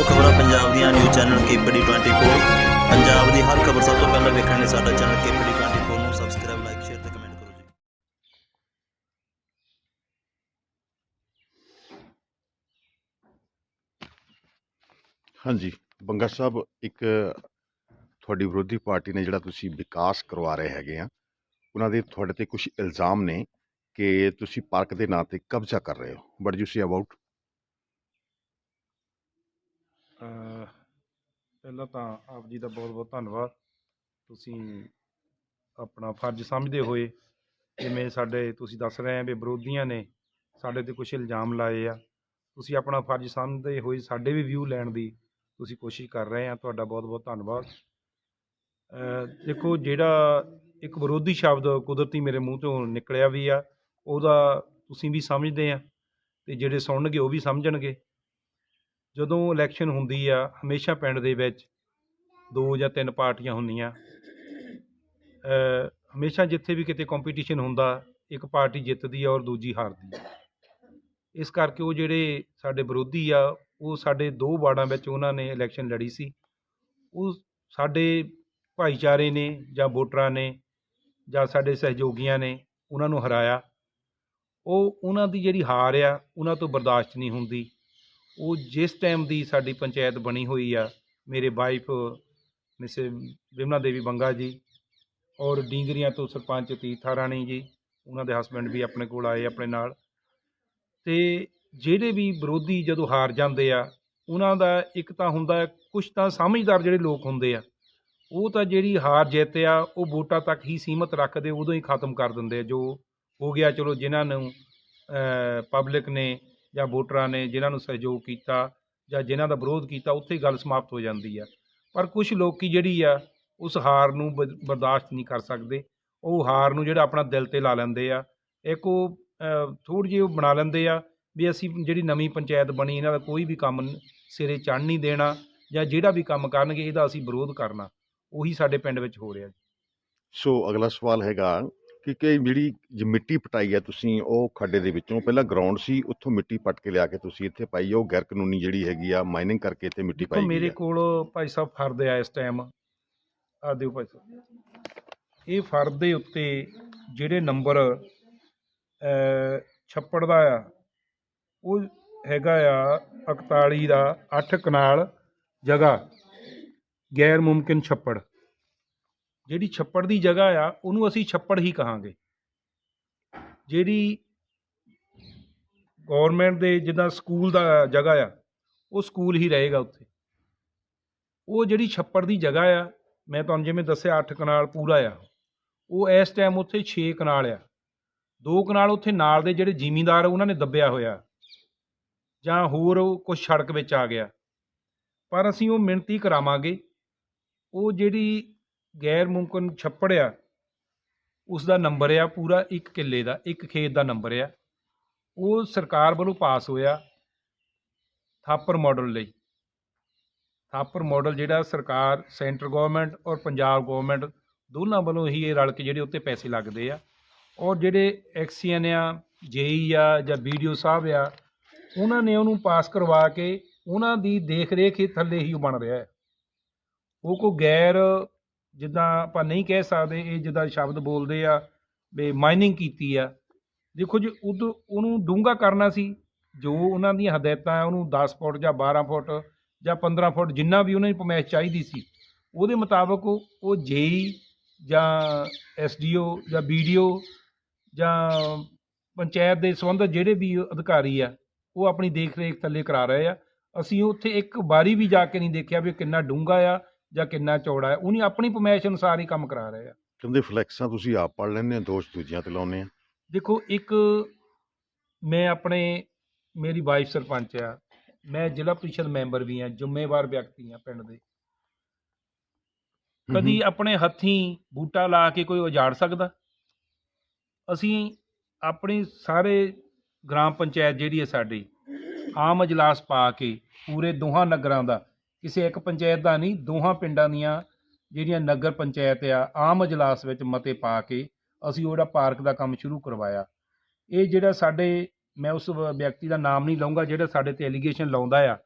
ਹੋ ਖਬਰਾਂ ਪੰਜਾਬ ਦੀਆਂ ਨਿਊਜ਼ ਚੈਨਲ ਕੇਪੀਡੀ 24 ਪੰਜਾਬ ਦੀ ਹਰ ਖਬਰ ਸਭ ਤੋਂ ਪਹਿਲਾਂ ਵੇਖਣ ਲਈ ਸਾਡਾ ਚੈਨਲ ਕੇਪੀਡੀ 24 ਨੂੰ ਸਬਸਕ੍ਰਾਈਬ ਲਾਈਕ ਸ਼ੇਅਰ ਤੇ ਕਮੈਂਟ ਕਰੋ ਜੀ। ਹਾਂਜੀ, ਬੰਗਾ ਸਾਹਿਬ, ਇੱਕ ਤੁਹਾਡੀ ਵਿਰੋਧੀ ਪਾਰਟੀ ਨੇ ਜਿਹੜਾ ਤੁਸੀਂ ਵਿਕਾਸ ਕਰਵਾ ਰਹੇ ਹੈਗੇ ਆ, ਉਹਨਾਂ ਦੇ ਤੁਹਾਡੇ ਤੇ ਕੁਝ ਇਲਜ਼ਾਮ ਨੇ ਕਿ ਤੁਸੀਂ ਪਾਰਕ ਦੇ ਨਾਂ ਤੇ ਕਬਜ਼ਾ ਕਰ ਰਹੇ ਹੋ। ਬਟ ਯੂ ਸੀ ਅਬਾਊਟ ਪਹਿਲਾਂ ਤਾਂ ਆਪ ਜੀ ਦਾ ਬਹੁਤ ਬਹੁਤ ਧੰਨਵਾਦ। ਤੁਸੀਂ ਆਪਣਾ ਫਰਜ਼ ਸਮਝਦੇ ਹੋਏ ਜਿਵੇਂ ਸਾਡੇ ਤੁਸੀਂ ਦੱਸ ਰਹੇ ਆ ਵੀ ਵਿਰੋਧੀਆਂ ਨੇ ਸਾਡੇ ਤੇ ਕੁਝ ਇਲਜ਼ਾਮ ਲਾਏ ਆ। ਤੁਸੀਂ ਆਪਣਾ ਫਰਜ਼ ਸਮਝਦੇ ਹੋਏ ਸਾਡੇ ਵੀ ਵਿਊ ਲੈਣ ਦੀ ਤੁਸੀਂ ਕੋਸ਼ਿਸ਼ ਕਰ ਰਹੇ ਆ। ਤੁਹਾਡਾ ਬਹੁਤ ਬਹੁਤ ਧੰਨਵਾਦ। ਦੇਖੋ ਜਿਹੜਾ ਇੱਕ ਵਿਰੋਧੀ ਸ਼ਬਦ ਕੁਦਰਤੀ ਮੇਰੇ ਮੂੰਹ ਤੋਂ ਨਿਕਲਿਆ ਵੀ ਆ, ਉਹਦਾ ਤੁਸੀਂ ਵੀ ਸਮਝਦੇ ਆ ਤੇ ਜਿਹੜੇ ਸੁਣਨਗੇ ਉਹ ਵੀ ਸਮਝਣਗੇ। ਜਦੋਂ ਇਲੈਕਸ਼ਨ ਹੁੰਦੀ ਆ, ਹਮੇਸ਼ਾ ਪਿੰਡ ਦੇ ਵਿੱਚ ਦੋ ਜਾਂ ਤਿੰਨ ਪਾਰਟੀਆਂ ਹੁੰਦੀਆਂ। ਹਮੇਸ਼ਾ ਜਿੱਥੇ ਵੀ ਕਿਤੇ ਕੰਪੀਟੀਸ਼ਨ ਹੁੰਦਾ, ਇੱਕ ਪਾਰਟੀ ਜਿੱਤਦੀ ਆ ਔਰ ਦੂਜੀ ਹਾਰਦੀ ਆ। ਇਸ ਕਰਕੇ ਉਹ ਜਿਹੜੇ ਸਾਡੇ ਵਿਰੋਧੀ ਆ, ਉਹ ਸਾਡੇ ਦੋ ਵਾਰਡਾਂ ਵਿੱਚ ਉਹਨਾਂ ਨੇ ਇਲੈਕਸ਼ਨ ਲੜੀ ਸੀ। ਉਹ ਸਾਡੇ ਭਾਈਚਾਰੇ ਨੇ ਜਾਂ ਵੋਟਰਾਂ ਨੇ ਜਾਂ ਸਾਡੇ ਸਹਿਯੋਗੀਆਂ ਨੇ ਉਹਨਾਂ ਨੂੰ ਹਰਾਇਆ। ਉਹ ਉਹਨਾਂ ਦੀ ਜਿਹੜੀ ਹਾਰ ਆ, ਉਹਨਾਂ ਤੋਂ ਬਰਦਾਸ਼ਤ ਨਹੀਂ ਹੁੰਦੀ। ਉਹ ਜਿਸ ਟਾਈਮ ਦੀ ਸਾਡੀ ਪੰਚਾਇਤ ਬਣੀ ਹੋਈ ਆ, ਮੇਰੇ ਵਾਈਫ ਮਿਸ ਬਿਮਨਾ ਦੇਵੀ ਬੰਗਾ ਜੀ ਔਰ ਡੀਂਗਰੀਆਂ ਤੋਂ ਸਰਪੰਚ ਤੀਰਥਾ ਰਾਣੀ ਜੀ, ਉਹਨਾਂ ਦੇ ਹਸਬੰਡ ਵੀ ਆਪਣੇ ਕੋਲ ਆਏ ਆਪਣੇ ਨਾਲ। ਤੇ ਜਿਹੜੇ ਵੀ ਵਿਰੋਧੀ ਜਦੋਂ ਹਾਰ ਜਾਂਦੇ ਆ, ਉਹਨਾਂ ਦਾ ਇੱਕ ਤਾਂ ਹੁੰਦਾ ਕੁਝ ਤਾਂ ਸਮਝਦਾਰ ਜਿਹੜੇ ਲੋਕ ਹੁੰਦੇ ਆ, ਉਹ ਤਾਂ ਜਿਹੜੀ ਹਾਰ ਜਿੱਤ ਆ, ਉਹ ਵੋਟਾਂ ਤੱਕ ਹੀ ਸੀਮਤ ਰੱਖਦੇ, ਉਦੋਂ ਹੀ ਖਤਮ ਕਰ ਦਿੰਦੇ ਆ। ਜੋ ਹੋ ਗਿਆ, ਚਲੋ ਜਿਨ੍ਹਾਂ ਨੂੰ ਪਬਲਿਕ ਨੇ ਜਾਂ ਵੋਟਰਾਂ ਨੇ ਜਿਨ੍ਹਾਂ ਨੂੰ ਸਹਿਯੋਗ ਕੀਤਾ ਜਾਂ ਜਿਨ੍ਹਾਂ ਦਾ ਵਿਰੋਧ ਕੀਤਾ, ਉੱਥੇ ਗੱਲ ਸਮਾਪਤ ਹੋ ਜਾਂਦੀ ਆ। ਪਰ ਕੁਝ ਲੋਕੀ ਜਿਹੜੀ ਆ, ਉਸ ਹਾਰ ਨੂੰ ਬ- ਬਰਦਾਸ਼ਤ ਨਹੀਂ ਕਰ ਸਕਦੇ। ਉਹ ਹਾਰ ਨੂੰ ਜਿਹੜਾ ਆਪਣਾ ਦਿਲ ਤੇ ਲਾ ਲੈਂਦੇ ਆ। ਇੱਕ ਉਹ ਥੋੜ੍ਹੀ ਜਿਹੀ ਉਹ ਬਣਾ ਲੈਂਦੇ ਆ ਵੀ ਅਸੀਂ ਜਿਹੜੀ ਨਵੀਂ ਪੰਚਾਇਤ ਬਣੀ, ਇਹਨਾਂ ਦਾ ਕੋਈ ਵੀ ਕੰਮ ਸਿਰੇ ਚੜ੍ਹ ਨਹੀਂ ਦੇਣਾ ਜਾਂ ਜਿਹੜਾ ਵੀ ਕੰਮ ਕਰਨਗੇ, ਇਹਦਾ ਅਸੀਂ ਵਿਰੋਧ ਕਰਨਾ। ਉਹੀ ਸਾਡੇ ਪਿੰਡ ਵਿੱਚ ਹੋ ਰਿਹਾ ਸੋ ਅਗਲਾ ਸਵਾਲ ਹੈਗਾ ਕਿ ਕਿ ਜਿਹੜੀ ਜ ਮਿੱਟੀ ਪਟਾਈ ਹੈ ਤੁਸੀਂ ਉਹ ਖੱਡੇ ਦੇ ਵਿੱਚੋਂ ਪਹਿਲਾਂ ਗਰਾਊਂਡ ਸੀ ਉੱਥੋਂ ਮਿੱਟੀ ਪੱਟ ਕੇ ਲਿਆ ਕੇ ਤੁਸੀਂ ਇੱਥੇ ਪਾਈ ਹੈ, ਉਹ ਗੈਰ ਕਾਨੂੰਨੀ ਜਿਹੜੀ ਹੈਗੀ ਆ ਮਾਈਨਿੰਗ ਕਰਕੇ ਇੱਥੇ ਮਿੱਟੀ ਦੇਖੋ ਪਾਈ ਗਈ ਮੇਰੇ ਹੈ ਕੋਲ ਭਾਈ ਸਾਹਿਬ ਫਰਦ ਆ ਇਸ ਟਾਈਮ ਆ ਦਿਓ ਭਾਈ ਸਾਹਿਬ। ਇਹ ਫਰਦ ਦੇ ਉੱਤੇ ਜਿਹੜੇ ਨੰਬਰ ਅ ਛੱਪੜ ਦਾ ਆ ਉਹ ਹੈਗਾ ਆ 41 ਦਾ 8 ਕਨਾਲ ਜਗ੍ਹਾ ਗੈਰ ਮੁਮਕਿਨ ਛੱਪੜ। ਜਿਹੜੀ ਛੱਪੜ ਦੀ ਜਗ੍ਹਾ ਆ, ਉਹਨੂੰ ਅਸੀਂ ਛੱਪੜ ਹੀ ਕਹਾਂਗੇ। ਜਿਹੜੀ ਗਵਰਨਮੈਂਟ ਦੇ ਜਿੱਦਾਂ ਸਕੂਲ ਦਾ ਜਗ੍ਹਾ ਆ, ਉਹ ਸਕੂਲ ਹੀ ਰਹੇਗਾ ਉੱਥੇ। ਉਹ ਜਿਹੜੀ ਛੱਪੜ ਦੀ ਜਗ੍ਹਾ ਆ, ਮੈਂ ਤੁਹਾਨੂੰ ਜਿਵੇਂ ਦੱਸਿਆ 8 ਕਨਾਲ ਪੂਰਾ ਆ, ਉਹ ਇਸ ਟਾਈਮ ਉੱਥੇ 6 ਕਨਾਲ ਆ। ਦੋ ਕਨਾਲ ਉੱਥੇ ਨਾਲ ਦੇ ਜਿਹੜੇ ਜ਼ਿਮੀਂਦਾਰ ਉਹਨਾਂ ਨੇ ਦੱਬਿਆ ਹੋਇਆ। ਜਾਂ ਹੋਰ ਕੁਝ ਸੜਕ ਵਿੱਚ ਆ ਗਿਆ। ਪਰ ਅਸੀਂ ਉਹ ਮਿਹਨਤੀ ਕਰਾਵਾਂਗੇ। ਉਹ ਜਿਹੜੀ ਗੈਰ ਮੁਮਕਨ ਛੱਪੜ ਆ ਉਸ ਦਾ ਨੰਬਰ ਆ ਪੂਰਾ ਇੱਕ ਕਿੱਲੇ ਦਾ, ਇੱਕ ਖੇਤ ਦਾ ਨੰਬਰ ਆ। ਉਹ ਸਰਕਾਰ ਵੱਲੋਂ ਪਾਸ ਹੋਇਆ ਥਾਪਰ ਮਾਡਲ ਲਈ। ਥਾਪਰ ਮਾਡਲ ਜਿਹੜਾ ਸਰਕਾਰ, ਸੈਂਟਰ ਗਵਰਨਮੈਂਟ ਔਰ ਪੰਜਾਬ ਗਵਰਨਮੈਂਟ ਦੋਨਾਂ ਵੱਲੋਂ ਹੀ ਇਹ ਰਲ ਕੇ ਜਿਹੜੇ ਉੱਤੇ ਪੈਸੇ ਲੱਗਦੇ ਆ। ਔਰ ਜਿਹੜੇ ਐਕਸੀਐਨ ਆ ਜੇਈ ਆ ਜਾਂ ਵੀਡੀਓ ਸਾਹਿਬ ਆ, ਉਹਨਾਂ ਨੇ ਉਹਨੂੰ ਪਾਸ ਕਰਵਾ ਕੇ ਉਹਨਾਂ ਦੀ ਦੇਖ ਰੇਖ ਹੀ ਥੱਲੇ ਹੀ ਉਹ ਬਣ ਰਿਹਾ ਹੈ। ਉਹ ਕੋ ਗੈਰ ਜਿੱਦਾਂ ਆਪਾਂ ਨਹੀਂ ਕਹਿ ਸਕਦੇ ਇਹ ਜਿੱਦਾਂ ਸ਼ਬਦ ਬੋਲਦੇ ਆ, ਵੀ ਮਾਈਨਿੰਗ ਕੀਤੀ ਆ। ਦੇਖੋ ਜੀ, ਉਦ, ਉਹਨੂੰ ਡੂੰਘਾ ਕਰਨਾ ਸੀ, ਜੋ ਉਹਨਾਂ ਦੀਆਂ ਹਦਾਇਤਾਂ ਉਹਨੂੰ 10 ਫੁੱਟ ਜਾਂ 12 ਫੁੱਟ ਜਾਂ 15 ਫੁੱਟ ਜਿੰਨਾ ਵੀ ਉਹਨਾਂ ਦੀ ਪਮੈਸ਼ ਚਾਹੀਦੀ ਸੀ, ਉਹਦੇ ਮੁਤਾਬਕ ਉਹ ਉਹ ਜੇਈ ਜਾਂ ਐਸਡੀਓ ਜਾਂ ਵੀਡੀਓ ਜਾਂ ਪੰਚਾਇਤ ਦੇ ਸੰਬੰਧਤ ਜਿਹੜੇ ਵੀ ਅਧਿਕਾਰੀ ਆ, ਉਹ ਆਪਣੀ ਦੇਖ ਰੇਖ ਥੱਲੇ ਕਰਾ ਰਹੇ ਆ। ਅਸੀਂ ਉੱਥੇ ਇੱਕ ਵਾਰੀ ਵੀ ਜਾ ਕੇ ਨਹੀਂ ਦੇਖਿਆ ਵੀ ਕਿੰਨਾ ਡੂੰਘਾ ਆ ਜਾਂ ਕਿੰਨਾ ਚੌੜਾ ਹੈ ਉਹਨੇ ਆਪਣੀ ਪਮੈਸ਼ ਅਨੁਸਾਰ ਹੀ ਕੰਮ ਕਰਾ ਰਹੇ ਆ। ਕਹਿੰਦੇ ਫਲੈਕਸਾਂ ਤੁਸੀਂ ਆਪ ਪੜ ਲੈਂਦੇ ਹੋ ਦੋਸ਼ ਦੂਜਿਆਂ ਤੇ ਲਾਉਂਦੇ ਆ। ਦੇਖੋ ਇੱਕ ਮੈਂ ਆਪਣੇ ਮੇਰੀ ਵਾਈਫ ਸਰਪੰਚ ਆ ਮੈਂ ਜ਼ਿਲ੍ਹਾ ਪ੍ਰੀਸ਼ਦ ਮੈਂਬਰ ਵੀ ਆ ਜ਼ਿੰਮੇਵਾਰ ਵਿਅਕਤੀ ਆ ਪਿੰਡ ਦੇ। ਕਦੀ ਆਪਣੇ ਹੱਥੀਂ ਬੂਟਾ ਲਾ ਕੇ ਕੋਈ ਉਜਾੜ ਸਕਦਾ? ਅਸੀਂ ਆਪਣੀ ਸਾਰੇ ਗ੍ਰਾਮ ਪੰਚਾਇਤ ਜਿਹੜੀ ਹੈ ਸਾਡੀ ਆਮ ਅਜਲਾਸ ਪਾ ਕੇ ਪੂਰੇ ਦੋਹਾਂ ਨਗਰਾਂ ਦਾ ਕਿਸੇ ਇੱਕ ਪੰਚਾਇਤ ਦਾ ਨਹੀਂ, ਦੋਹਾਂ ਪਿੰਡਾਂ ਦੀਆਂ ਜਿਹੜੀਆਂ ਨਗਰ ਪੰਚਾਇਤ ਆ, ਆਮ ਅਜਲਾਸ ਵਿੱਚ ਮਤੇ ਪਾ ਕੇ ਅਸੀਂ ਉਹਦਾ ਪਾਰਕ ਦਾ ਕੰਮ ਸ਼ੁਰੂ ਕਰਵਾਇਆ। ਇਹ ਜਿਹੜਾ ਸਾਡੇ, ਮੈਂ ਉਸ ਵਿਅਕਤੀ ਦਾ ਨਾਮ ਨਹੀਂ ਲਵਾਂਗਾ ਜਿਹੜਾ ਸਾਡੇ ਤੇ ਐਲੀਗੇਸ਼ਨ ਲਾਉਂਦਾ ਆ,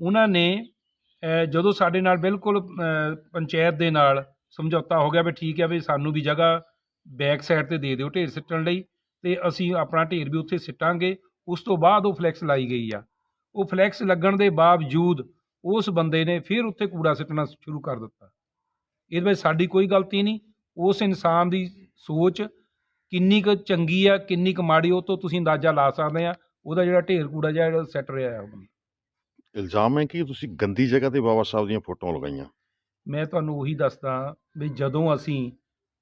ਉਹਨਾਂ ਨੇ ਜਦੋਂ ਸਾਡੇ ਨਾਲ ਬਿਲਕੁਲ ਪੰਚਾਇਤ ਦੇ ਨਾਲ ਸਮਝੌਤਾ ਹੋ ਗਿਆ ਵੀ ਠੀਕ ਹੈ ਵੀ ਸਾਨੂੰ ਵੀ ਜਗ੍ਹਾ ਬੈਕ ਸਾਈਡ ਤੇ ਦੇ ਦਿਓ ਢੇਰ ਸਿੱਟਣ ਲਈ, ਤੇ ਅਸੀਂ ਆਪਣਾ ਢੇਰ ਵੀ ਉੱਥੇ ਸਿੱਟਾਂਗੇ, ਉਸ ਤੋਂ ਬਾਅਦ ਉਹ ਫਲੈਕਸ ਲਾਈ ਗਈ ਆ। ਉਹ ਫਲੈਕਸ ਲੱਗਣ ਦੇ ਬਾਵਜੂਦ ਉਸ ਬੰਦੇ ਨੇ ਫਿਰ ਉੱਥੇ ਕੂੜਾ ਸਿੱਟਣਾ ਸ਼ੁਰੂ ਕਰ ਦਿੱਤਾ। ਇਹਦੇ ਵਿੱਚ ਸਾਡੀ ਕੋਈ ਗਲਤੀ ਨਹੀਂ। ਉਸ ਇਨਸਾਨ ਦੀ ਸੋਚ ਕਿੰਨੀ ਕੁ ਚੰਗੀ ਆ ਕਿੰਨੀ ਕੁ ਮਾੜੀ ਉਹ ਤੋਂ ਤੁਸੀਂ ਅੰਦਾਜ਼ਾ ਲਾ ਸਕਦੇ ਆ। ਉਹਦਾ ਜਿਹੜਾ ਢੇਰ ਕੂੜਾ ਜਿਹੜਾ ਸੈੱਟ ਰਿਹਾ ਬੰਦਾ। ਇਲਜ਼ਾਮ ਹੈ ਕਿ ਤੁਸੀਂ ਗੰਦੀ ਜਗ੍ਹਾ ਤੇ ਬਾਬਾ ਸਾਹਿਬ ਦੀਆਂ ਫੋਟੋਆਂ ਲਗਾਈਆਂ? ਮੈਂ ਤੁਹਾਨੂੰ ਉਹੀ ਦੱਸਦਾ ਵੀ ਜਦੋਂ ਅਸੀਂ